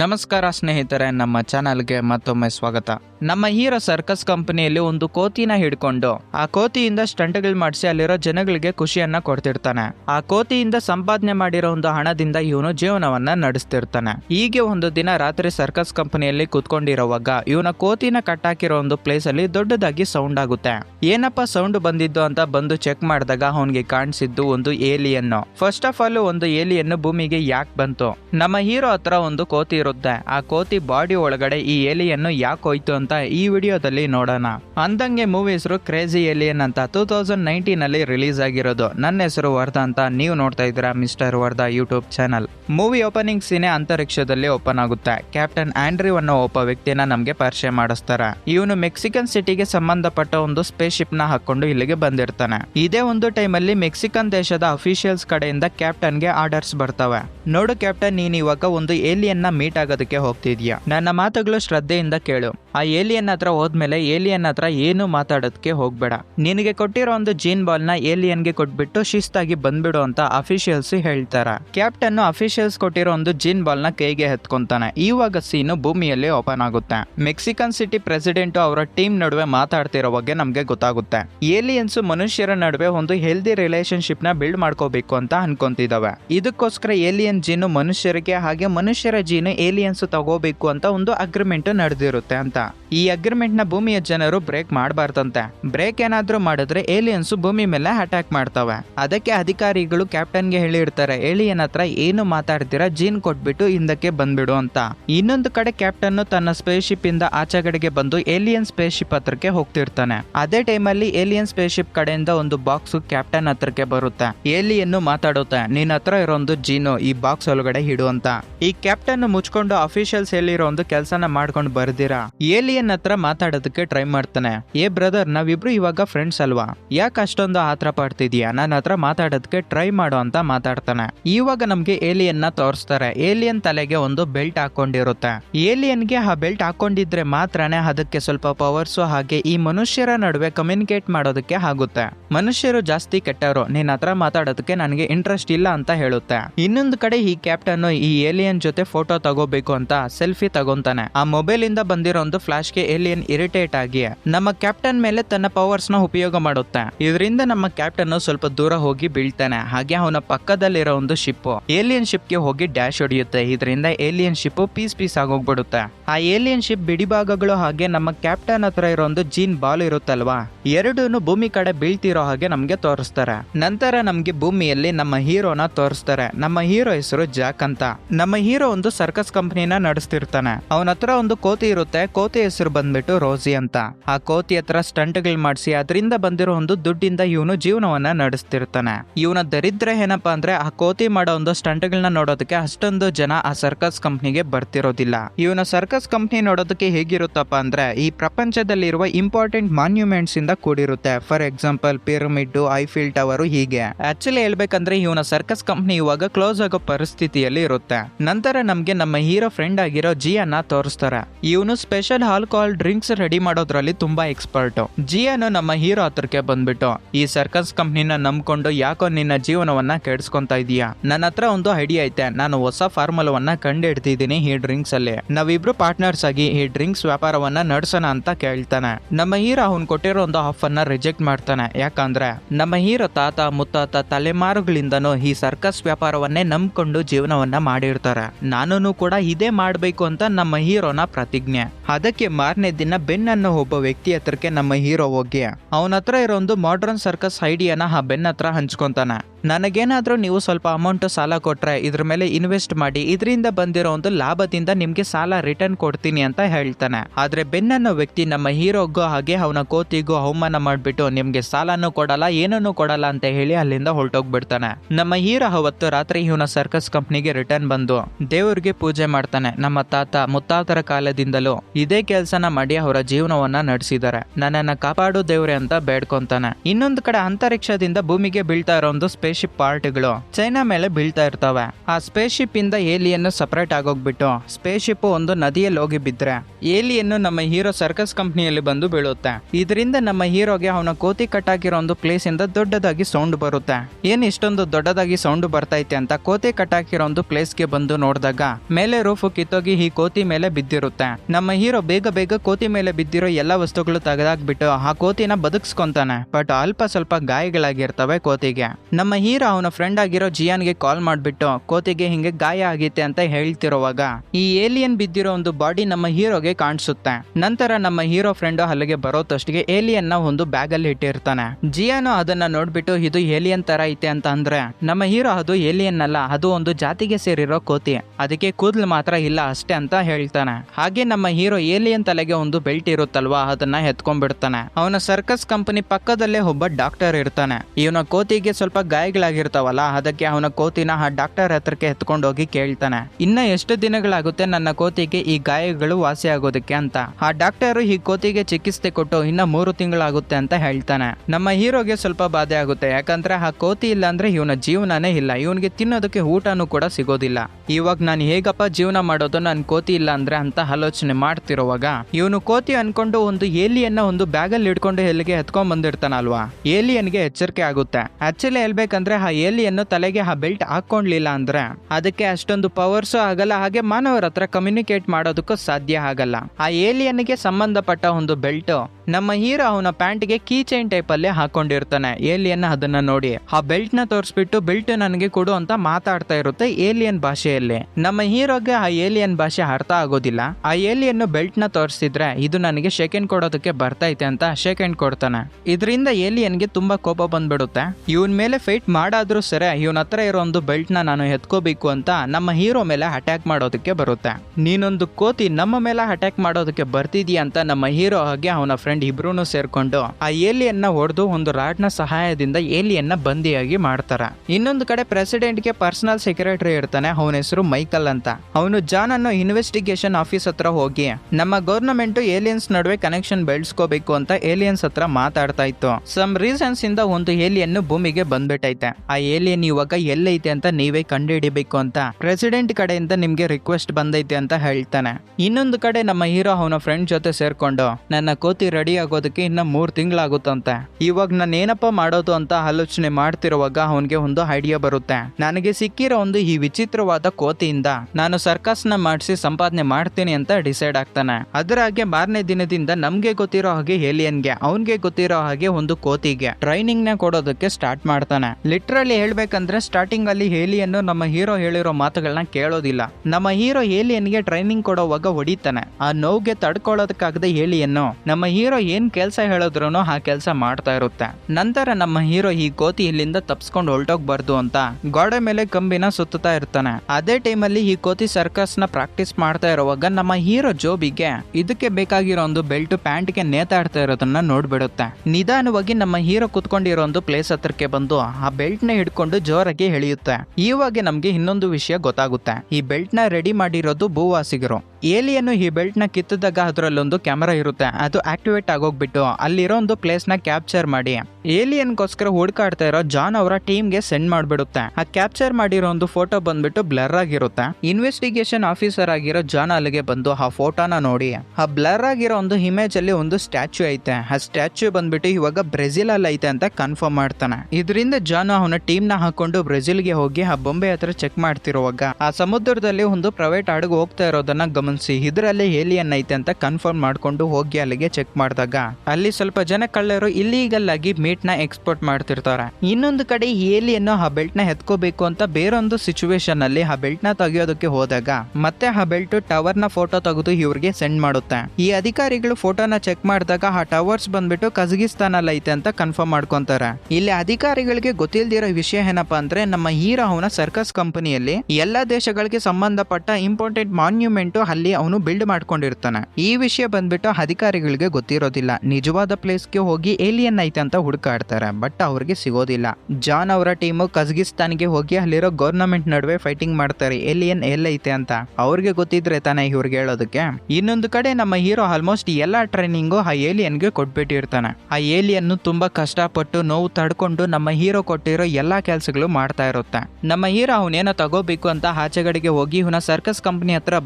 ನಮಸ್ಕಾರ ಸ್ನೇಹಿತರೆ, ನಮ್ಮ ಚಾನಲ್ಗೆ ಮತ್ತೊಮ್ಮೆ ಸ್ವಾಗತ. ನಮ್ಮ ಹೀರೋ ಸರ್ಕಸ್ ಕಂಪನಿಯಲ್ಲಿ ಒಂದು ಕೋತಿನ ಹಿಡ್ಕೊಂಡು, ಆ ಕೋತಿಯಿಂದ ಸ್ಟಂಟ್ಗಳು ಮಾಡಿಸಿ ಅಲ್ಲಿರೋ ಜನಗಳಿಗೆ ಖುಷಿಯನ್ನ ಕೊಡ್ತಿರ್ತಾನೆ. ಆ ಕೋತಿಯಿಂದ ಸಂಪಾದನೆ ಮಾಡಿರೋ ಒಂದು ಹಣದಿಂದ ಇವನು ಜೀವನವನ್ನ ನಡೆಸ್ತಿರ್ತಾನೆ. ಹೀಗೆ ಒಂದು ದಿನ ರಾತ್ರಿ ಸರ್ಕಸ್ ಕಂಪನಿಯಲ್ಲಿ ಕುತ್ಕೊಂಡಿರೋವಾಗ, ಇವನ ಕೋತಿನ ಕಟ್ಟಾಕಿರೋ ಒಂದು ಪ್ಲೇಸ್ ಅಲ್ಲಿ ದೊಡ್ಡದಾಗಿ ಸೌಂಡ್ ಆಗುತ್ತೆ. ಏನಪ್ಪ ಸೌಂಡ್ ಬಂದಿದ್ದು ಅಂತ ಬಂದು ಚೆಕ್ ಮಾಡಿದಾಗ ಅವನಿಗೆ ಕಾಣಿಸಿದ್ದು ಒಂದು ಏಲಿಯನ್ನು. ಫಸ್ಟ್ ಆಫ್ ಆಲ್ ಒಂದು ಏಲಿಯನ್ನು ಭೂಮಿಗೆ ಯಾಕೆ ಬಂತು? ನಮ್ಮ ಹೀರೋ ಹತ್ರ ಒಂದು ಕೋತಿ ಇರುತ್ತೆ? ಆ ಕೋತಿ ಬಾಡಿ ಒಳಗಡೆ ಈ ಎಲಿಯನ್ನು ಯಾಕೆ ಹೋಯ್ತು ಅಂತ ಈ ವಿಡಿಯೋದಲ್ಲಿ ನೋಡೋಣ. ಅಂದಂಗೆ ಮೂವಿ ಹೆಸರು ಕ್ರೇಜಿ ಎಲಿಯನ್ ಅಂತ ಟೂ ತೌಸಂಡ್ ನೈನ್ಟೀನ್ ಅಲ್ಲಿ ರಿಲೀಸ್ ಆಗಿರೋದು. ನನ್ನ ಹೆಸರು ವರ್ಧ ಅಂತ ನೀವು ನೋಡ್ತಾ ಇದ್ದೀರಾ mister Vardha YouTube channel. Movie opening scene ಅಂತರಿಕ್ಷದಲ್ಲಿ open ಆಗುತ್ತೆ? ಕ್ಯಾಪ್ಟನ್ ಆಂಡ್ರಿವ್ ಅನ್ನೋ ಒಬ್ಬ ವ್ಯಕ್ತಿನ ನಮ್ಗೆ ಪರಿಚಯ ಮಾಡಿಸ್ತಾರೆ. ಇವನು ಮೆಕ್ಸಿಕನ್ ಸಿಟಿಗೆ ಸಂಬಂಧಪಟ್ಟ ಒಂದು ಸ್ಪೇಸ್ ಶಿಪ್ನ ಹಾಕೊಂಡು ಇಲ್ಲಿಗೆ ಬಂದಿರ್ತಾನೆ. ಇದೇ ಒಂದು ಟೈಮಲ್ಲಿ ಮೆಕ್ಸಿಕನ್ ದೇಶದ ಅಫಿಷಿಯಲ್ಸ್ ಕಡೆಯಿಂದ ಕ್ಯಾಪ್ಟನ್ಗೆ ಆರ್ಡರ್ಸ್ ಬರ್ತವೆ. ನೋಡು ಕ್ಯಾಪ್ಟನ್, ನೀನ್ ಇವಾಗ ಒಂದು ಏಲಿಯನ್ನ ಮೀಟ್ ಆಗೋದಕ್ಕೆ ಹೋಗ್ತಿದ್ಯಾ ನನ್ನ ಮಾತುಗಳು ಶ್ರದ್ಧೆಯಿಂದ ಕೇಳು. ಆ ಏಲಿಯನ್ ಹತ್ರ ಹೋದ್ಮೇಲೆ ಏಲಿಯನ್ ಹತ್ರ ಏನು ಮಾತಾಡೋದಕ್ಕೆ ಹೋಗ್ಬೇಡ. ನಿನಗೆ ಕೊಟ್ಟಿರೋ ಒಂದು ಜೀನ್ ಬಾಲ್ನ ಏಲಿಯನ್ಗೆ ಕೊಟ್ಬಿಟ್ಟು ಶಿಸ್ತಾಗಿ ಬಂದ್ಬಿಡು ಅಂತ ಅಫಿಷಿಯಲ್ಸ್ ಹೇಳ್ತಾರ. ಕ್ಯಾಪ್ಟನ್ ಅಫಿಷಿಯಲ್ಸ್ ಕೊಟ್ಟಿರೋ ಒಂದು ಜೀನ್ ಬಾಲ್ನ ಕೈಗೆ ಹತ್ಕೊಂತಾನೆ ಇವಾಗ ಸೀನು ಭೂಮಿಯಲ್ಲಿ ಓಪನ್ ಆಗುತ್ತೆ. ಮೆಕ್ಸಿಕನ್ ಸಿಟಿ ಪ್ರೆಸಿಡೆಂಟ್ ಅವರ ಟೀಮ್ ನಡುವೆ ಮಾತಾಡ್ತಿರೋ ಬಗ್ಗೆ ನಮ್ಗೆ ಗೊತ್ತಾಗುತ್ತೆ. ಏಲಿಯನ್ಸ್ ಮನುಷ್ಯರ ನಡುವೆ ಒಂದು ಹೆಲ್ದಿ ರಿಲೇಶನ್ಶಿಪ್ನ ಬಿಲ್ಡ್ ಮಾಡ್ಕೋಬೇಕು ಅಂತ ಅನ್ಕೊಂತಿದಾವೆ. ಇದಕ್ಕೋಸ್ಕರ ಏಲಿಯನ್ ಜೀನು ಮನುಷ್ಯರಿಗೆ ಹಾಗೆ ಮನುಷ್ಯರ ಜೀನು ಏಲಿಯನ್ಸ್ ತಗೋಬೇಕು ಅಂತ ಒಂದು ಅಗ್ರಿಮೆಂಟ್ ನಡೆದಿರುತ್ತೆ ಅಂತ. ಈ ಅಗ್ರಿಮೆಂಟ್ನ ಭೂಮಿಯ ಜನರು ಬ್ರೇಕ್ ಮಾಡಬಾರ್ದಂತೆ. ಬ್ರೇಕ್ ಏನಾದ್ರೂ ಮಾಡಿದ್ರೆ ಏಲಿಯನ್ಸ್ ಭೂಮಿ ಮೇಲೆ ಅಟ್ಯಾಕ್ ಮಾಡ್ತವೆ. ಅದಕ್ಕೆ ಅಧಿಕಾರಿಗಳು ಕ್ಯಾಪ್ಟನ್ಗೆ ಹೇಳಿರ್ತಾರೆ ಏಲಿಯನ್ ಹತ್ರ ಏನು ಮಾತಾಡ್ತೀರಾ? ಜೀನ್ ಕೊಟ್ಬಿಟ್ಟು ಹಿಂದಕ್ಕೆ ಬಂದ್ಬಿಡು ಅಂತ. ಇನ್ನೊಂದು ಕಡೆ ಕ್ಯಾಪ್ಟನ್ ತನ್ನ ಸ್ಪೇಸ್ ಶಿಪ್ ಇಂದ ಆಚೆ ಕಡೆಗೆ ಬಂದು ಏಲಿಯನ್ ಸ್ಪೇಸ್ ಶಿಪ್ ಹತ್ರಕ್ಕೆ ಹೋಗ್ತಿರ್ತಾನೆ. ಅದೇ ಟೈಮಲ್ಲಿ ಏಲಿಯನ್ ಸ್ಪೇಸ್ ಶಿಪ್ ಕಡೆಯಿಂದ ಒಂದು ಬಾಕ್ಸ್ ಕ್ಯಾಪ್ಟನ್ ಹತ್ರಕ್ಕೆ ಬರುತ್ತೆ. ಏಲಿಯನ್ನು ಮಾತಾಡುತ್ತೆ, ನಿನ್ನ ಹತ್ರ ಇರೋ ಒಂದು ಜೀನು ಈ ಬಾಕ್ಸ್ ಒಳಗಡೆ ಹಿಡು ಅಂತ. ಈ ಕ್ಯಾಪ್ಟನ್ ಮುಚ್ಕೊಂಡು ಅಫಿಷಿಯಲ್ಸ್ ಹೇಳಿರೋ ಒಂದು ಕೆಲಸನ ಮಾಡ್ಕೊಂಡು ಬರ್ದಿರಾ? ಏಲಿಯನ್ ಹತ್ರ ಮಾತಾಡೋದಕ್ಕೆ ಟ್ರೈ ಮಾಡ್ತಾನೆ. ಏ ಬ್ರದರ್ ನಾವಿಬ್ರು ಇವಾಗ ಫ್ರೆಂಡ್ಸ್ ಅಲ್ವಾ? ಯಾಕೆ ಅಷ್ಟೊಂದು ಆತರ ಪಡ್ತಿದ್ಯಾ? ನನ್ನ ಹತ್ರ ಮಾತಾಡೋದಕ್ಕೆ ಟ್ರೈ ಮಾಡು ಅಂತ ಮಾತಾಡ್ತಾನೆ. ಇವಾಗ ನಮ್ಗೆ ಏಲಿಯನ್ನ ತೋರಿಸ್ತಾರೆ. ಏಲಿಯನ್ ತಲೆಗೆ ಒಂದು ಬೆಲ್ಟ್ ಹಾಕೊಂಡಿರುತ್ತೆ. ಏಲಿಯನ್ಗೆ ಆ ಬೆಲ್ಟ್ ಹಾಕೊಂಡಿದ್ರೆ ಮಾತ್ರನೇ ಅದಕ್ಕೆ ಸ್ವಲ್ಪ ಪವರ್ಸ್ ಹಾಗೆ ಈ ಮನುಷ್ಯರ ನಡುವೆ ಕಮ್ಯುನಿಕೇಟ್ ಮಾಡೋದಕ್ಕೆ ಆಗುತ್ತೆ. ಮನುಷ್ಯರು ಜಾಸ್ತಿ ಕೆಟ್ಟವರು. ನಿನ್ನ ಹತ್ರ ಮಾತಾಡೋದಕ್ಕೆ ನನಗೆ ಇಂಟ್ರೆಸ್ಟ್ ಇಲ್ಲ ಅಂತ ಹೇಳುತ್ತೆ. ಇನ್ನೊಂದು ಕಡೆ ಈ ಕ್ಯಾಪ್ಟನ್ ಈ ಏಲಿಯನ್ ಜೊತೆ ಫೋಟೋ ತಗೋಬೇಕು ಅಂತ ಸೆಲ್ಫಿ ತಗೊಂತಾನೆ. ಆ ಮೊಬೈಲ್ ಇಂದ ಬಂದಿರೋ ಒಂದು ಫ್ಲಾಶ್ ಗೆ ಏಲಿಯನ್ ಇರಿಟೇಟ್ ಆಗಿ ನಮ್ಮ ಕ್ಯಾಪ್ಟನ್ ಮೇಲೆ ತನ್ನ ಪವರ್ಸ್ನ ಉಪಯೋಗ ಮಾಡುತ್ತೆ. ಇದರಿಂದ ನಮ್ಮ ಕ್ಯಾಪ್ಟನ್ ಸ್ವಲ್ಪ ದೂರ ಹೋಗಿ ಬೀಳ್ತಾನೆ. ಹಾಗೆ ಅವನ ಪಕ್ಕದಲ್ಲಿರೋ ಒಂದು ಶಿಪ್ ಏಲಿಯನ್ ಶಿಪ್ಗೆ ಹೋಗಿ ಡ್ಯಾಶ್ ಹೊಡೆಯುತ್ತೆ. ಇದರಿಂದ ಏಲಿಯನ್ ಶಿಪ್ ಪೀಸ್ ಪೀಸ್ ಆಗೋಗ್ಬಿಡುತ್ತೆ ಆ ಏಲಿಯನ್ ಶಿಪ್ ಬಿಡಿಭಾಗಗಳು ಹಾಗೆ ನಮ್ಮ ಕ್ಯಾಪ್ಟನ್ ಹತ್ರ ಇರೋ ಒಂದು ಜೀನ್ ಬಾಲ್ ಇರುತ್ತಲ್ವಾ ಎರಡೂನು ಭೂಮಿ ಕಡೆ ಬೀಳ್ತಿರೋ ಹಾಗೆ ನಮ್ಗೆ ತೋರಿಸ್ತಾರೆ. ನಂತರ ನಮ್ಗೆ ಭೂಮಿಯಲ್ಲಿ ನಮ್ಮ ಹೀರೋನ ತೋರಿಸ್ತಾರೆ. ನಮ್ಮ ಹೀರೋ ಹೆಸರು ಜಾಕ್ ಅಂತ. ನಮ್ಮ ಹೀರೋ ಒಂದು ಸರ್ಕಸ್ ಕಂಪನಿನ ನಡೆಸ್ತಿರ್ತಾನೆ. ಅವನ ಹತ್ರ ಒಂದು ಕೋತಿ ಇರುತ್ತೆ. ಕೋತಿ ಹೆಸರು ಬಂದ್ಬಿಟ್ಟು ರೋಸಿ ಅಂತ. ಆ ಕೋತಿ ಹತ್ರ ಸ್ಟಂಟ್ಗಳು ಮಾಡಿಸಿ ಅದರಿಂದ ಬಂದಿರೋ ಒಂದು ದುಡ್ಡಿಂದ ಇವನು ಜೀವನವನ್ನ ನಡೆಸ್ತಿರ್ತಾನೆ. ಇವನ ದರಿದ್ರ ಏನಪ್ಪಾ ಅಂದ್ರೆ ಆ ಕೋತಿ ಮಾಡೋ ಒಂದು ಸ್ಟಂಟ್ಗಳನ್ನ ನೋಡೋದಕ್ಕೆ ಅಷ್ಟೊಂದು ಜನ ಆ ಸರ್ಕಸ್ ಕಂಪ್ನಿಗೆ ಬರ್ತಿರೋದಿಲ್ಲ. ಇವನ ಸರ್ಕಸ್ ಕಂಪ್ನಿ ನೋಡೋದಕ್ಕೆ ಹೇಗಿರುತ್ತಪ್ಪ ಅಂದ್ರೆ ಈ ಪ್ರಪಂಚದಲ್ಲಿರುವ ಇಂಪಾರ್ಟೆಂಟ್ ಮಾನ್ಯುಮೆಂಟ್ಸ್ ಇಂದ ಕೂಡಿರುತ್ತೆ. For example pyramid Eiffel tower ಹೀಗೆ. ಆಕ್ಚುಲಿ ಹೇಳ್ಬೇಕಂದ್ರೆ ಇವನ ಸರ್ಕಸ್ ಕಂಪ್ನಿ ಇವಾಗ ಕ್ಲೋಸ್ ಆಗೋ ಪರಿಸ್ಥಿತಿಯಲ್ಲಿ ಇರುತ್ತೆ. ನಂತರ ನಮ್ಗೆ ನಮ್ಮ ಹೀರೋ ಫ್ರೆಂಡ್ ಆಗಿರೋ ಜಿಯನ್ನ ತೋರಿಸ್ತಾರೆ. ಇವನು ಸ್ಪೆಷಲ್ ಆಲ್ಕೋಹಾಲ್ ಡ್ರಿಂಕ್ಸ್ ರೆಡಿ ಮಾಡೋದ್ರಲ್ಲಿ ತುಂಬಾ ಎಕ್ಸ್ಪರ್ಟ್ ಜಿಯನ್ ನಮ್ಮ ಹೀರೋ ಹತ್ರಕ್ಕೆ ಬಂದ್ಬಿಟ್ಟು, ಈ ಸರ್ಕಸ್ ಕಂಪ್ನಿನ ನಂಬ್ಕೊಂಡು ಯಾಕೋ ನಿನ್ನ ಜೀವನವನ್ನ ಕೆಡ್ಸ್ಕೊಂತ ಇದೀಯಾ? ನನ್ನ ಹತ್ರ ಒಂದು ಐಡಿಯಾ ಐತೆ. ನಾನು ಹೊಸ ಫಾರ್ಮುಲವನ್ನ ಕಂಡು ಹಿಡ್ತಿದ್ದೀನಿ ಈ ಡ್ರಿಂಕ್ಸ್ ಅಲ್ಲಿ ನಾವಿಬ್ರು ಪಾರ್ಟ್ನರ್ಸ್ ಆಗಿ ಈ ಡ್ರಿಂಕ್ಸ್ ವ್ಯಾಪಾರವನ್ನ ನಡೆಸೋಣ ಅಂತ ಕೇಳ್ತಾನೆ. ನಮ್ಮ ಹೀರೋ ಅವ್ನ್ ಕೊಟ್ಟಿರೋ ಒಂದು ಆಫ್ ಅನ್ನ ರಿಜೆಕ್ಟ್ ಮಾಡ್ತಾನೆ. ಯಾಕಂದ್ರೆ, ನಮ್ಮ ಹೀರೋ ತಾತ, ಮುತ್ತಾತ, ತಲೆಮಾರುಗಳಿಂದನೂ ಈ ಸರ್ಕಸ್ ವ್ಯಾಪಾರವನ್ನೇ ನಂಬ್ಕೊಂಡು ಜೀವನವನ್ನ ಮಾಡಿರ್ತಾರೆ. ನಾನು ಕೂಡ ಇದೇ ಮಾಡ್ಬೇಕು ಅಂತ ನಮ್ಮ ಹೀರೋನ ಪ್ರತಿಜ್ಞೆ. ಅದಕ್ಕೆ ಮಾರನೇ ದಿನ ಬೆನ್ ಅನ್ನೋ ಒಬ್ಬ ವ್ಯಕ್ತಿ ಹತ್ರಕ್ಕೆ ನಮ್ಮ ಹೀರೋ ಹೋಗಿ ಅವನ ಹತ್ರ ಇರೋ ಒಂದು ಮಾಡ್ರನ್ ಸರ್ಕಸ್ ಐಡಿಯಾನ ಆ ಬೆನ್ ಹತ್ರ ಹಂಚ್ಕೊಂತಾನೆ. ನನಗೇನಾದ್ರೂ ನೀವು ಸ್ವಲ್ಪ ಅಮೌಂಟ್ ಸಾಲ ಕೊಟ್ಟರೆ ಇದ್ರ ಮೇಲೆ ಇನ್ವೆಸ್ಟ್ ಮಾಡಿ ಇದರಿಂದ ಬಂದಿರೋ ಒಂದು ಲಾಭದಿಂದ ನಿಮಗೆ ಸಾಲ ರಿಟರ್ನ್ ಕೊಡ್ತೀನಿ ಅಂತ ಹೇಳ್ತಾನೆ. ಆದರೆ ಬೆನ್ ವ್ಯಕ್ತಿ ನಮ್ಮ ಹೀರೋಗೂ ಹಾಗೆ ಅವನ ಕೋತಿಗೂ ಅವಮಾನ ಮಾಡಿಬಿಟ್ಟು ನಿಮಗೆ ಸಾಲನೂ ಕೊಡಲ್ಲ, ಏನನ್ನೂ ಕೊಡಲ್ಲ ಅಂತ ಹೇಳಿ ಅಲ್ಲಿಂದ ಹೊರಟೋಗ್ಬಿಡ್ತಾನೆ. ನಮ್ಮ ಹೀರೋ ಅವತ್ತು ರಾತ್ರಿ ಇವನ ಸರ್ಕಸ್ ಕಂಪ್ನಿಗೆ ರಿಟರ್ನ್ ಬಂದು ದೇವರಿಗೆ ಪೂಜೆ ಮಾಡ್ತಾನೆ. ನಮ್ಮ ತಾತ ಮುತ್ತಾತರ ಕಾಲದಿಂದಲೂ ಇದೇ ಕೆಲಸನ ಮಾಡಿ ಅವರ ಜೀವನವನ್ನ ನಡೆಸಿದ್ದಾರೆ. ನನ್ನನ್ನು ಕಾಪಾಡು ದೇವ್ರೆ ಅಂತ ಬೇಡ್ಕೊಂತಾನೆ. ಇನ್ನೊಂದು ಕಡೆ ಅಂತರಿಕ್ಷದಿಂದ ಭೂಮಿಗೆ ಬೀಳ್ತಾ ಇರೋ ಒಂದು ಸ್ಪೇಸ್ ಸ್ಪೇಸ್ ಶಿಪ್ ಪಾರ್ಟ್ಗಳು ಚೈನಾ ಮೇಲೆ ಬೀಳ್ತಾ ಇರ್ತವೆ. ಆ ಸ್ಪೇಸ್ ಶಿಪ್ ಇಂದ ಏಲಿಯನ್ನು ಸಪರೇಟ್ ಆಗೋಗ್ಬಿಟ್ಟು ಸ್ಪೇಸ್ ಶಿಪ್ ಒಂದು ನದಿಯಲ್ಲಿ ಹೋಗಿ ಬಿದ್ರೆ ಏಲಿಯನ್ನು ನಮ್ಮ ಹೀರೋ ಸರ್ಕಸ್ ಕಂಪ್ನಿಯಲ್ಲಿ ಬಂದು ಬೀಳುತ್ತೆ. ಇದರಿಂದ ನಮ್ಮ ಹೀರೋಗೆ ಅವನ ಕೋತಿ ಕಟ್ಟಾಕಿರೋ ಒಂದು ಪ್ಲೇಸ್ ಇಂದ ದೊಡ್ಡದಾಗಿ ಸೌಂಡ್ ಬರುತ್ತೆ. ಏನ್ ಇಷ್ಟೊಂದು ದೊಡ್ಡದಾಗಿ ಸೌಂಡ್ ಬರ್ತೈತೆ ಅಂತ ಕೋತಿ ಕಟ್ಟಾಕಿರೋ ಒಂದು ಪ್ಲೇಸ್ಗೆ ಬಂದು ನೋಡಿದಾಗ ಮೇಲೆ ರೂಫು ಕಿತ್ತೋಗಿ ಈ ಕೋತಿ ಮೇಲೆ ಬಿದ್ದಿರುತ್ತೆ. ನಮ್ಮ ಹೀರೋ ಬೇಗ ಬೇಗ ಕೋತಿ ಮೇಲೆ ಬಿದ್ದಿರೋ ಎಲ್ಲ ವಸ್ತುಗಳು ತೆಗೆದಾಕ್ಬಿಟ್ಟು ಆ ಕೋತಿನ ಬದುಕ್ಸ್ಕೊಂತಾನೆ. ಬಟ್ ಅಲ್ಪ ಸ್ವಲ್ಪ ಗಾಯಗಳಾಗಿರ್ತವೆ ಕೋತಿಗೆ. ನಮ್ಮ ಹೀರೋ ಅವನ ಫ್ರೆಂಡ್ ಆಗಿರೋ ಜಿಯಾನ್ಗೆ ಕಾಲ್ ಮಾಡ್ಬಿಟ್ಟು, ಕೋತಿಗೆ ಹಿಂಗೆ ಗಾಯ ಆಗೈತೆ ಅಂತ ಹೇಳ್ತಿರುವಾಗ, ಈ ಏಲಿಯನ್ ಬಿದ್ದಿರೋ ಒಂದು ಬಾಡಿ ನಮ್ಮ ಹೀರೋಗೆ ಕಾಣಿಸುತ್ತೆ. ನಂತರ ನಮ್ಮ ಹೀರೋ ಫ್ರೆಂಡ್ ಅಲ್ಲಿಗೆ ಬರೋತಷ್ಟಿಗೆ ಏಲಿಯನ್ನ ಒಂದು ಬ್ಯಾಗ್ ಅಲ್ಲಿ ಇಟ್ಟಿರ್ತಾನೆ. ಜಿಯಾನು ಅದನ್ನ ನೋಡ್ಬಿಟ್ಟು, ಇದು ಏಲಿಯನ್ ತರ ಐತೆ ಅಂತ ಅಂದ್ರೆ, ನಮ್ಮ ಹೀರೋ ಅದು ಏಲಿಯನ್ ಅಲ್ಲ, ಅದು ಒಂದು ಜಾತಿಗೆ ಸೇರಿರೋ ಕೋತಿ. ಅದಕ್ಕೆ ಕೂದಲು ಮಾತ್ರ ಇಲ್ಲ ಅಷ್ಟೇ ಅಂತ ಹೇಳ್ತಾನೆ. ಹಾಗೆ ನಮ್ಮ ಹೀರೋ ಏಲಿಯನ್ ತಲೆಗೆ ಒಂದು ಬೆಲ್ಟ್ ಇರುತ್ತಲ್ವಾ, ಅದನ್ನ ಎತ್ಕೊಂಡ್ಬಿಡ್ತಾನೆ. ಅವನ ಸರ್ಕಸ್ ಕಂಪನಿ ಪಕ್ಕದಲ್ಲೇ ಒಬ್ಬ ಡಾಕ್ಟರ್ ಇರ್ತಾನೆ. ಇವನ ಕೋತಿಗೆ ಸ್ವಲ್ಪ ಗಾಯಗಳಾಗಿರ್ತಾವಲ್ಲ, ಅದಕ್ಕೆ ಅವನ ಕೋತಿನ ಆ ಡಾಕ್ಟರ್ ಹತ್ರಕ್ಕೆ ಎತ್ಕೊಂಡು ಹೋಗಿ ಕೇಳ್ತಾನೆ. ಇನ್ನ ಎಷ್ಟು ದಿನಗಳಾಗುತ್ತೆ ನನ್ನ ಕೋತಿಗೆ ಈ ಗಾಯಗಳು ವಾಸಿ ಆಗೋದಕ್ಕೆ ಅಂತ. ಆ ಡಾಕ್ಟರ್ ಈ ಕೋತಿಗೆ ಚಿಕಿತ್ಸೆ ಕೊಟ್ಟು ಇನ್ನ ಮೂರು ತಿಂಗಳಾಗುತ್ತೆ ಅಂತ ಹೇಳ್ತಾನೆ. ನಮ್ಮ ಹೀರೋಗೆ ಸ್ವಲ್ಪ ಬಾಧೆ ಆಗುತ್ತೆ, ಯಾಕಂದ್ರೆ ಆ ಕೋತಿ ಇಲ್ಲ ಅಂದ್ರೆ ಇವನ ಜೀವನನೇ ಇಲ್ಲ. ಇವನಿಗೆ ತಿನ್ನೋದಕ್ಕೆ ಊಟನೂ ಕೂಡ ಸಿಗೋದಿಲ್ಲ. ಇವಾಗ ನಾನು ಹೇಗಪ್ಪ ಜೀವನ ಮಾಡೋದು, ನನ್ ಕೋತಿ ಇಲ್ಲ ಅಂದ್ರೆ ಅಂತ ಆಲೋಚನೆ ಮಾಡ್ತಿರುವಾಗ, ಇವನು ಕೋತಿ ಅನ್ಕೊಂಡು ಒಂದು ಏಲಿಯನ್ನ ಒಂದು ಬ್ಯಾಗಲ್ಲಿ ಇಟ್ಕೊಂಡು ಎಲ್ಲಿಗೆ ಎತ್ಕೊಂಡ್ ಬಂದಿರ್ತಾನಲ್ವಾ ಏಲಿಯನ್ಗೆ ಎಚ್ಚರಿಕೆ ಆಗುತ್ತೆ. ಆಕ್ಚುಲಿ ಹೇಳ್ಬೇಕಂದ್ರೆ ಆ ಏಲಿಯನ್ನು ತಲೆಗೆ ಆ ಬೆಲ್ಟ್ ಹಾಕೊಂಡ್ಲಿಲ್ಲ ಅಂದ್ರೆ ಅದಕ್ಕೆ ಅಷ್ಟೊಂದು ಪವರ್ಸ್ ಆಗಲ್ಲ, ಹಾಗೆ ಮಾನವರ ಹತ್ರ ಕಮ್ಯುನಿಕೇಟ್ ಮಾಡೋದಕ್ಕೂ ಸಾಧ್ಯ ಆಗಲ್ಲ. ಆ ಏಲಿಯನ್ಗೆ ಸಂಬಂಧಪಟ್ಟ ಒಂದು ಬೆಲ್ಟ್ ನಮ್ಮ ಹೀರೋ ಅವನ ಪ್ಯಾಂಟ್ಗೆ ಕೀ ಚೈನ್ ಟೈಪ್ ಅಲ್ಲಿ ಹಾಕೊಂಡಿರ್ತಾನೆ. ಏಲಿಯನ್ ಅದನ್ನ ನೋಡಿ, ಆ ಬೆಲ್ಟ್ನ ತೋರಿಸ್ಬಿಟ್ಟು ಬೆಲ್ಟ್ ನನಗೆ ಕೊಡು ಅಂತ ಮಾತಾಡ್ತಾ ಇರುತ್ತೆ ಏಲಿಯನ್ ಭಾಷೆಯಲ್ಲಿ. ನಮ್ಮ ಹೀರೋಗೆ ಆ ಏಲಿಯನ್ ಭಾಷೆ ಅರ್ಥ ಆಗೋದಿಲ್ಲ. ಆ ಏಲಿಯನ್ ಬೆಲ್ಟ್ನ ತೋರಿಸಿದ್ರೆ ಇದು ನನಗೆ ಸೆಕೆಂಡ್ ಕೊಡೋದಕ್ಕೆ ಬರ್ತೈತೆ ಅಂತ ಸೆಕೆಂಡ್ ಕೊಡ್ತಾನೆ. ಇದರಿಂದ ಏಲಿಯನ್ಗೆ ತುಂಬಾ ಕೋಪ ಬಂದ್ಬಿಡುತ್ತೆ. ಇವನ್ ಮೇಲೆ ಫೈಟ್ ಮಾಡಾದ್ರೂ ಸರಿ, ಇವನ ಹತ್ರ ಇರೋ ಒಂದು ಬೆಲ್ಟ್ನ ನಾನು ಎತ್ಕೋಬೇಕು ಅಂತ ನಮ್ಮ ಹೀರೋ ಮೇಲೆ ಅಟ್ಯಾಕ್ ಮಾಡೋದಕ್ಕೆ ಬರುತ್ತೆ. ನೀನೊಂದು ಕೋತಿ ನಮ್ಮ ಮೇಲೆ ಅಟ್ಯಾಕ್ ಮಾಡೋದಕ್ಕೆ ಬರ್ತಿದೀಯ ಅಂತ ನಮ್ಮ ಹೀರೋ ಹಾಗೆ ಅವನ ಫ್ರೆಂಡ್ ಇಬ್ರು ಸೇರ್ಕೊಂಡು ಆ ಏಲಿಯನ್ನ ಹೊಡೆದು ಒಂದು ರಾಡ್ನ ಸಹಾಯದಿಂದ ಏಲಿಯನ್ನ ಬಂದಿಯಾಗಿ ಮಾಡ್ತಾರೆ. ಇನ್ನೊಂದು ಕಡೆ ಪ್ರೆಸಿಡೆಂಟ್ಗೆ ಪರ್ಸನಲ್ ಸೆಕ್ರೆಟರಿ ಇರ್ತಾನೆ, ಅವನ ಹೆಸರು ಮೈಕಲ್ ಅಂತ. ಅವನು ಜಾನ್ ಅನ್ನು ಇನ್ವೆಸ್ಟಿಗೇಷನ್ ಆಫೀಸ್ ಹತ್ರ ಹೋಗಿ, ನಮ್ಮ ಗವರ್ನಮೆಂಟ್ ಏಲಿಯನ್ಸ್ ನಡುವೆ ಕನೆಕ್ಷನ್ ಬೆಳೆಸ್ಕೋಬೇಕು ಅಂತ ಏಲಿಯನ್ಸ್ ಹತ್ರ ಮಾತಾಡ್ತಾ ಇತ್ತು. ಸಮ್ ರೀಸನ್ಸ್ ಇಂದ ಒಂದು ಏಲಿಯನ್ನು ಭೂಮಿಗೆ ಬಂದ್ಬಿಟ್ಟೈತೆ ಆ ಏಲಿಯನ್ ಇವಾಗ ಎಲ್ಲೈತೆ ಅಂತ ನೀವೇ ಕಂಡುಹಿಡಿಬೇಕು ಅಂತ ಪ್ರೆಸಿಡೆಂಟ್ ಕಡೆಯಿಂದ ನಿಮ್ಗೆ ರಿಕ್ವೆಸ್ಟ್ ಬಂದೈತೆ ಅಂತ ಹೇಳ್ತಾನೆ. ಇನ್ನೊಂದು ಕಡೆ ನಮ್ಮ ಹೀರೋ ಅವನ ಫ್ರೆಂಡ್ ಜೊತೆ ಸೇರ್ಕೊಂಡು, ನನ್ನ ಕೋತಿ ರೆಡಿ ಆಗೋದಕ್ಕೆ ಇನ್ನ ಮೂರ್ ತಿಂಗಳಾಗುತ್ತಂತೆ. ಇವಾಗ ನಾನು ಏನಪ್ಪ ಮಾಡೋದು ಅಂತ ಆಲೋಚನೆ ಮಾಡ್ತಿರುವಾಗ ಅವನಿಗೆ ಒಂದು ಐಡಿಯಾ ಬರುತ್ತೆ. ನನಗೆ ಸಿಕ್ಕಿರೋ ಒಂದು ಈ ವಿಚಿತ್ರವಾದ ಕೋತಿಯಿಂದ ನಾನು ಸರ್ಕಸ್ನ ಮಾಡಿಸಿ ಸಂಪಾದನೆ ಮಾಡ್ತೀನಿ ಅಂತ ಡಿಸೈಡ್ ಆಗ್ತಾನೆ. ಅದರ ಹಾಗೆ ಮಾರನೇ ದಿನದಿಂದ ನಮ್ಗೆ ಗೊತ್ತಿರೋ ಹಾಗೆ ಏಲಿಯನ್ಗೆ ಅವನ್ಗೆ ಗೊತ್ತಿರೋ ಹಾಗೆ ಒಂದು ಕೋತಿಗೆ ಟ್ರೈನಿಂಗ್ನ ಕೊಡೋದಕ್ಕೆ ಸ್ಟಾರ್ಟ್ ಮಾಡ್ತಾನೆ. ಲಿಟ್ರಲಿ ಹೇಳಬೇಕಂದ್ರೆ ಸ್ಟಾರ್ಟಿಂಗ್ ಅಲ್ಲಿ ಏಲಿಯನ್ನು ನಮ್ಮ ಹೀರೋ ಹೇಳಿರೋ ಮಾತುಗಳನ್ನ ಕೇಳೋದಿಲ್ಲ. ನಮ್ಮ ಹೀರೋ ಏಲಿಯನ್ಗೆ ಟ್ರೈನಿಂಗ್ ಕೊಡೋವಾಗ ಹೊಡಿತಾನೆ. ಆ ನೋವ್ಗೆ ತಡ್ಕೊಳ್ಳೋದಕ್ಕಾಗದೆ ಹೇಳಿಯನ್ನು ನಮ್ಮ ಹೀರೋ ಏನ್ ಕೆಲಸ ಹೇಳಿದ್ರು ಆ ಕೆಲಸ ಮಾಡ್ತಾ ಇರುತ್ತೆ. ನಂತರ ನಮ್ಮ ಹೀರೋ ಈ ಕೋತಿ ಇಲ್ಲಿಂದ ತಪ್ಸ್ಕೊಂಡು ಹೊಲ್ಟೋಗ್ಬಾರ್ದು ಅಂತ ಗೋಡೆ ಮೇಲೆ ಕಂಬಿನ ಸುತ್ತುತ್ತಾ ಇರ್ತಾನೆ. ಅದೇ ಟೈಮಲ್ಲಿ ಈ ಕೋತಿ ಸರ್ಕಸ್ನ ಪ್ರಾಕ್ಟೀಸ್ ಮಾಡ್ತಾ ಇರುವಾಗ ನಮ್ಮ ಹೀರೋ ಜೋಬಿಗೆ ಇದಕ್ಕೆ ಬೇಕಾಗಿರೋ ಒಂದು ಬೆಲ್ಟ್ ಪ್ಯಾಂಟ್ಗೆ ನೇತಾಡ್ತಾ ಇರೋದನ್ನ ನೋಡ್ಬಿಡುತ್ತೆ. ನಿಧಾನವಾಗಿ ನಮ್ಮ ಹೀರೋ ಕುತ್ಕೊಂಡಿರೋ ಒಂದು ಪ್ಲೇಸ್ ಹತ್ರಕ್ಕೆ ಬಂದು ಆ ಬೆಲ್ಟ್ನ ಹಿಡ್ಕೊಂಡು ಜೋರಾಗಿ ಎಳೆಯುತ್ತೆ. ಈವಾಗ ನಮ್ಗೆ ಇನ್ನೊಂದು ವಿಷಯ ಗೊತ್ತಾಗುತ್ತೆ. ಈ ಬೆಲ್ಟ್ನ ರೆಡಿ ಮಾಡಿರೋದು ಭೂವಾಸಿಗರು. ಏಲಿಯನ್ನು ಈ ಬೆಲ್ಟ್ನ ಕಿತ್ತಿದಾಗ ಅದರಲ್ಲೊಂದು ಕ್ಯಾಮರಾ ಇರುತ್ತೆ. ಅದು ಆಕ್ಟಿವೇಟ್ ಆಗೋಗ್ಬಿಟ್ಟು ಅಲ್ಲಿರೋ ಒಂದು ಪ್ಲೇಸ್ನ ಕ್ಯಾಪ್ಚರ್ ಮಾಡಿ. ಏಲಿಯನ್ಗೋಸ್ಕರ ಹುಡುಕಾಡ್ತಾ ಇರೋ ಜಾನ್ ಅವರ ಟೀಮ್ಗೆ ಸೆಂಡ್ ಮಾಡಿಬಿಡುತ್ತೆ. ಆ ಕ್ಯಾಪ್ಚರ್ ಮಾಡಿರೋ ಒಂದು ಫೋಟೋ ಬಂದ್ಬಿಟ್ಟು ಬ್ಲರ್ ಆಗಿರುತ್ತೆ. ಇನ್ವೆಸ್ಟಿಗೇಷನ್ ಆಫೀಸರ್ ಆಗಿರೋ ಜಾನ್ ಅಲ್ಲಿಗೆ ಬಂದು ಆ ಫೋಟೋನ ನೋಡಿ. ಆ ಬ್ಲರ್ ಆಗಿರೋ ಒಂದು ಇಮೇಜ್ ಅಲ್ಲಿ ಒಂದು ಸ್ಟ್ಯಾಚು ಐತೆ. ಆ ಸ್ಟ್ಯಾಚು ಬಂದ್ಬಿಟ್ಟು ಇವಾಗ ಬ್ರೆಜಿಲ್ ಅಲ್ಲಿ ಐತೆ ಅಂತ ಕನ್ಫರ್ಮ್ ಮಾಡ್ತಾನೆ. ಇದರಿಂದ ಜಾನ್ ಅವನ ಟೀಮ್ನ ಹಾಕೊಂಡು ಬ್ರೆಜಿಲ್ಗೆ ಹೋಗಿ ಆ ಬೊಂಬೆ ಹತ್ರ ಚೆಕ್ ಮಾಡ್ತಿರುವಾಗ ಆ ಸಮುದ್ರದಲ್ಲಿ ಒಂದು ಪ್ರೈವೇಟ್ ಹಡಗು ಹೋಗ್ತಾ ಇರೋದನ್ನ ಗಮನಿಸಿ ಇದರಲ್ಲಿ ಏಲಿಯನ್ ಐತೆ ಅಂತ ಕನ್ಫರ್ಮ್ ಮಾಡ್ಕೊಂಡು ಹೋಗಿ ಅಲ್ಲಿಗೆ ಚೆಕ್ ಮಾಡಿದಾಗ, ಅಲ್ಲಿ ಸ್ವಲ್ಪ ಜನ ಕಳ್ಳರು ಇಲ್ಲಿಗಲ್ ಆಗಿ ಮೀಟ್ನ ಎಕ್ಸ್ಪೋರ್ಟ್ ಮಾಡ್ತಿರ್ತಾರೆ. ಇನ್ನೊಂದು ಕಡೆ ಏಲಿಯನ್ನು ಆ ಬೆಲ್ಟ್ನ ಎತ್ಕೋಬೇಕು ಅಂತ ಬೇರೊಂದು ಸಿಚುವೇಶನ್ ಅಲ್ಲಿ ಆ ಬೆಲ್ಟ್ನ ತೆಗೆಯೋದಕ್ಕೆ ಹೋದಾಗ, ಮತ್ತೆ ಆ ಬೆಲ್ಟ್ ಟವರ್ನ ಫೋಟೋ ತೆಗೆದು ಇವ್ರಿಗೆ ಸೆಂಡ್ ಮಾಡುತ್ತೆ. ಈ ಅಧಿಕಾರಿಗಳು ಫೋಟೋ ನ ಚೆಕ್ ಮಾಡಿದಾಗ ಆ ಟವರ್ಸ್ ಬಂದ್ಬಿಟ್ಟು ಕಜಗಿಸ್ತಾನ ಅಲ್ಲಿ ಐತೆ ಅಂತ ಕನ್ಫರ್ಮ್ ಮಾಡ್ಕೊಂತಾರೆ. ಇಲ್ಲಿ ಅಧಿಕಾರಿಗಳಿಗೆ ಗೊತ್ತಿಲ್ದಿರೋ ವಿಷಯ ಏನಪ್ಪಾ ಅಂದ್ರೆ, ನಮ್ಮ ಹೀರೋ ಸರ್ಕಸ್ ಕಂಪನಿಯಲ್ಲಿ ಎಲ್ಲಾ ದೇಶಗಳಿಗೆ ಸಂಬಂಧಪಟ್ಟ ಇಂಪಾರ್ಟೆಂಟ್ ಮಾನ್ಯುಮೆಂಟ್ ಅಲ್ಲಿ ಅಲ್ಲಿ ಅವನು ಬಿಲ್ಡ್ ಮಾಡ್ಕೊಂಡಿರ್ತಾನೆ. ಈ ವಿಷಯ ಬಂದ್ಬಿಟ್ಟು ಅಧಿಕಾರಿಗಳಿಗೆ ಗೊತ್ತಿರೋದಿಲ್ಲ. ನಿಜವಾದ ಪ್ಲೇಸ್ಗೆ ಹೋಗಿ ಏಲಿಯನ್ ಐತೆ ಅಂತ ಹುಡುಕಾಡ್ತಾರೆ ಬಟ್ ಅವ್ರಿಗೆ ಸಿಗೋದಿಲ್ಲ. ಜಾನ್ ಅವರ ಟೀಮು ಕಜಕಿಸ್ತಾನ್ಗೆ ಹೋಗಿ ಅಲ್ಲಿರೋ ಗೌರ್ನಮೆಂಟ್ ನಡುವೆ ಫೈಟಿಂಗ್ ಮಾಡ್ತಾರೆ ಏಲಿಯನ್ ಎಲ್ಲೈತೆ ಅಂತ. ಅವ್ರಿಗೆ ಗೊತ್ತಿದ್ರೆ ತಾನೇ ಇವ್ರಿಗೆ ಹೇಳೋದಕ್ಕೆ. ಇನ್ನೊಂದು ಕಡೆ ನಮ್ಮ ಹೀರೋ ಆಲ್ಮೋಸ್ಟ್ ಎಲ್ಲಾ ಟ್ರೈನಿಂಗು ಆ ಏಲಿಯನ್ಗೆ ಕೊಟ್ಬಿಟ್ಟಿರ್ತಾನೆ. ಆ ಏಲಿಯನ್ ತುಂಬಾ ಕಷ್ಟಪಟ್ಟು ನೋವು ತಡ್ಕೊಂಡು ನಮ್ಮ ಹೀರೋ ಕೊಟ್ಟಿರೋ ಎಲ್ಲಾ ಕೆಲಸಗಳು ಮಾಡ್ತಾ ಇರುತ್ತೆ. ನಮ್ಮ ಹೀರೋ ಅವನೇನೋ ತಗೋಬೇಕು ಅಂತ ಆಚೆಗಡೆಗೆ ಹೋಗಿ ಇವನ ಸರ್ಕಸ್ ಕಂಪನಿ ಹತ್ರ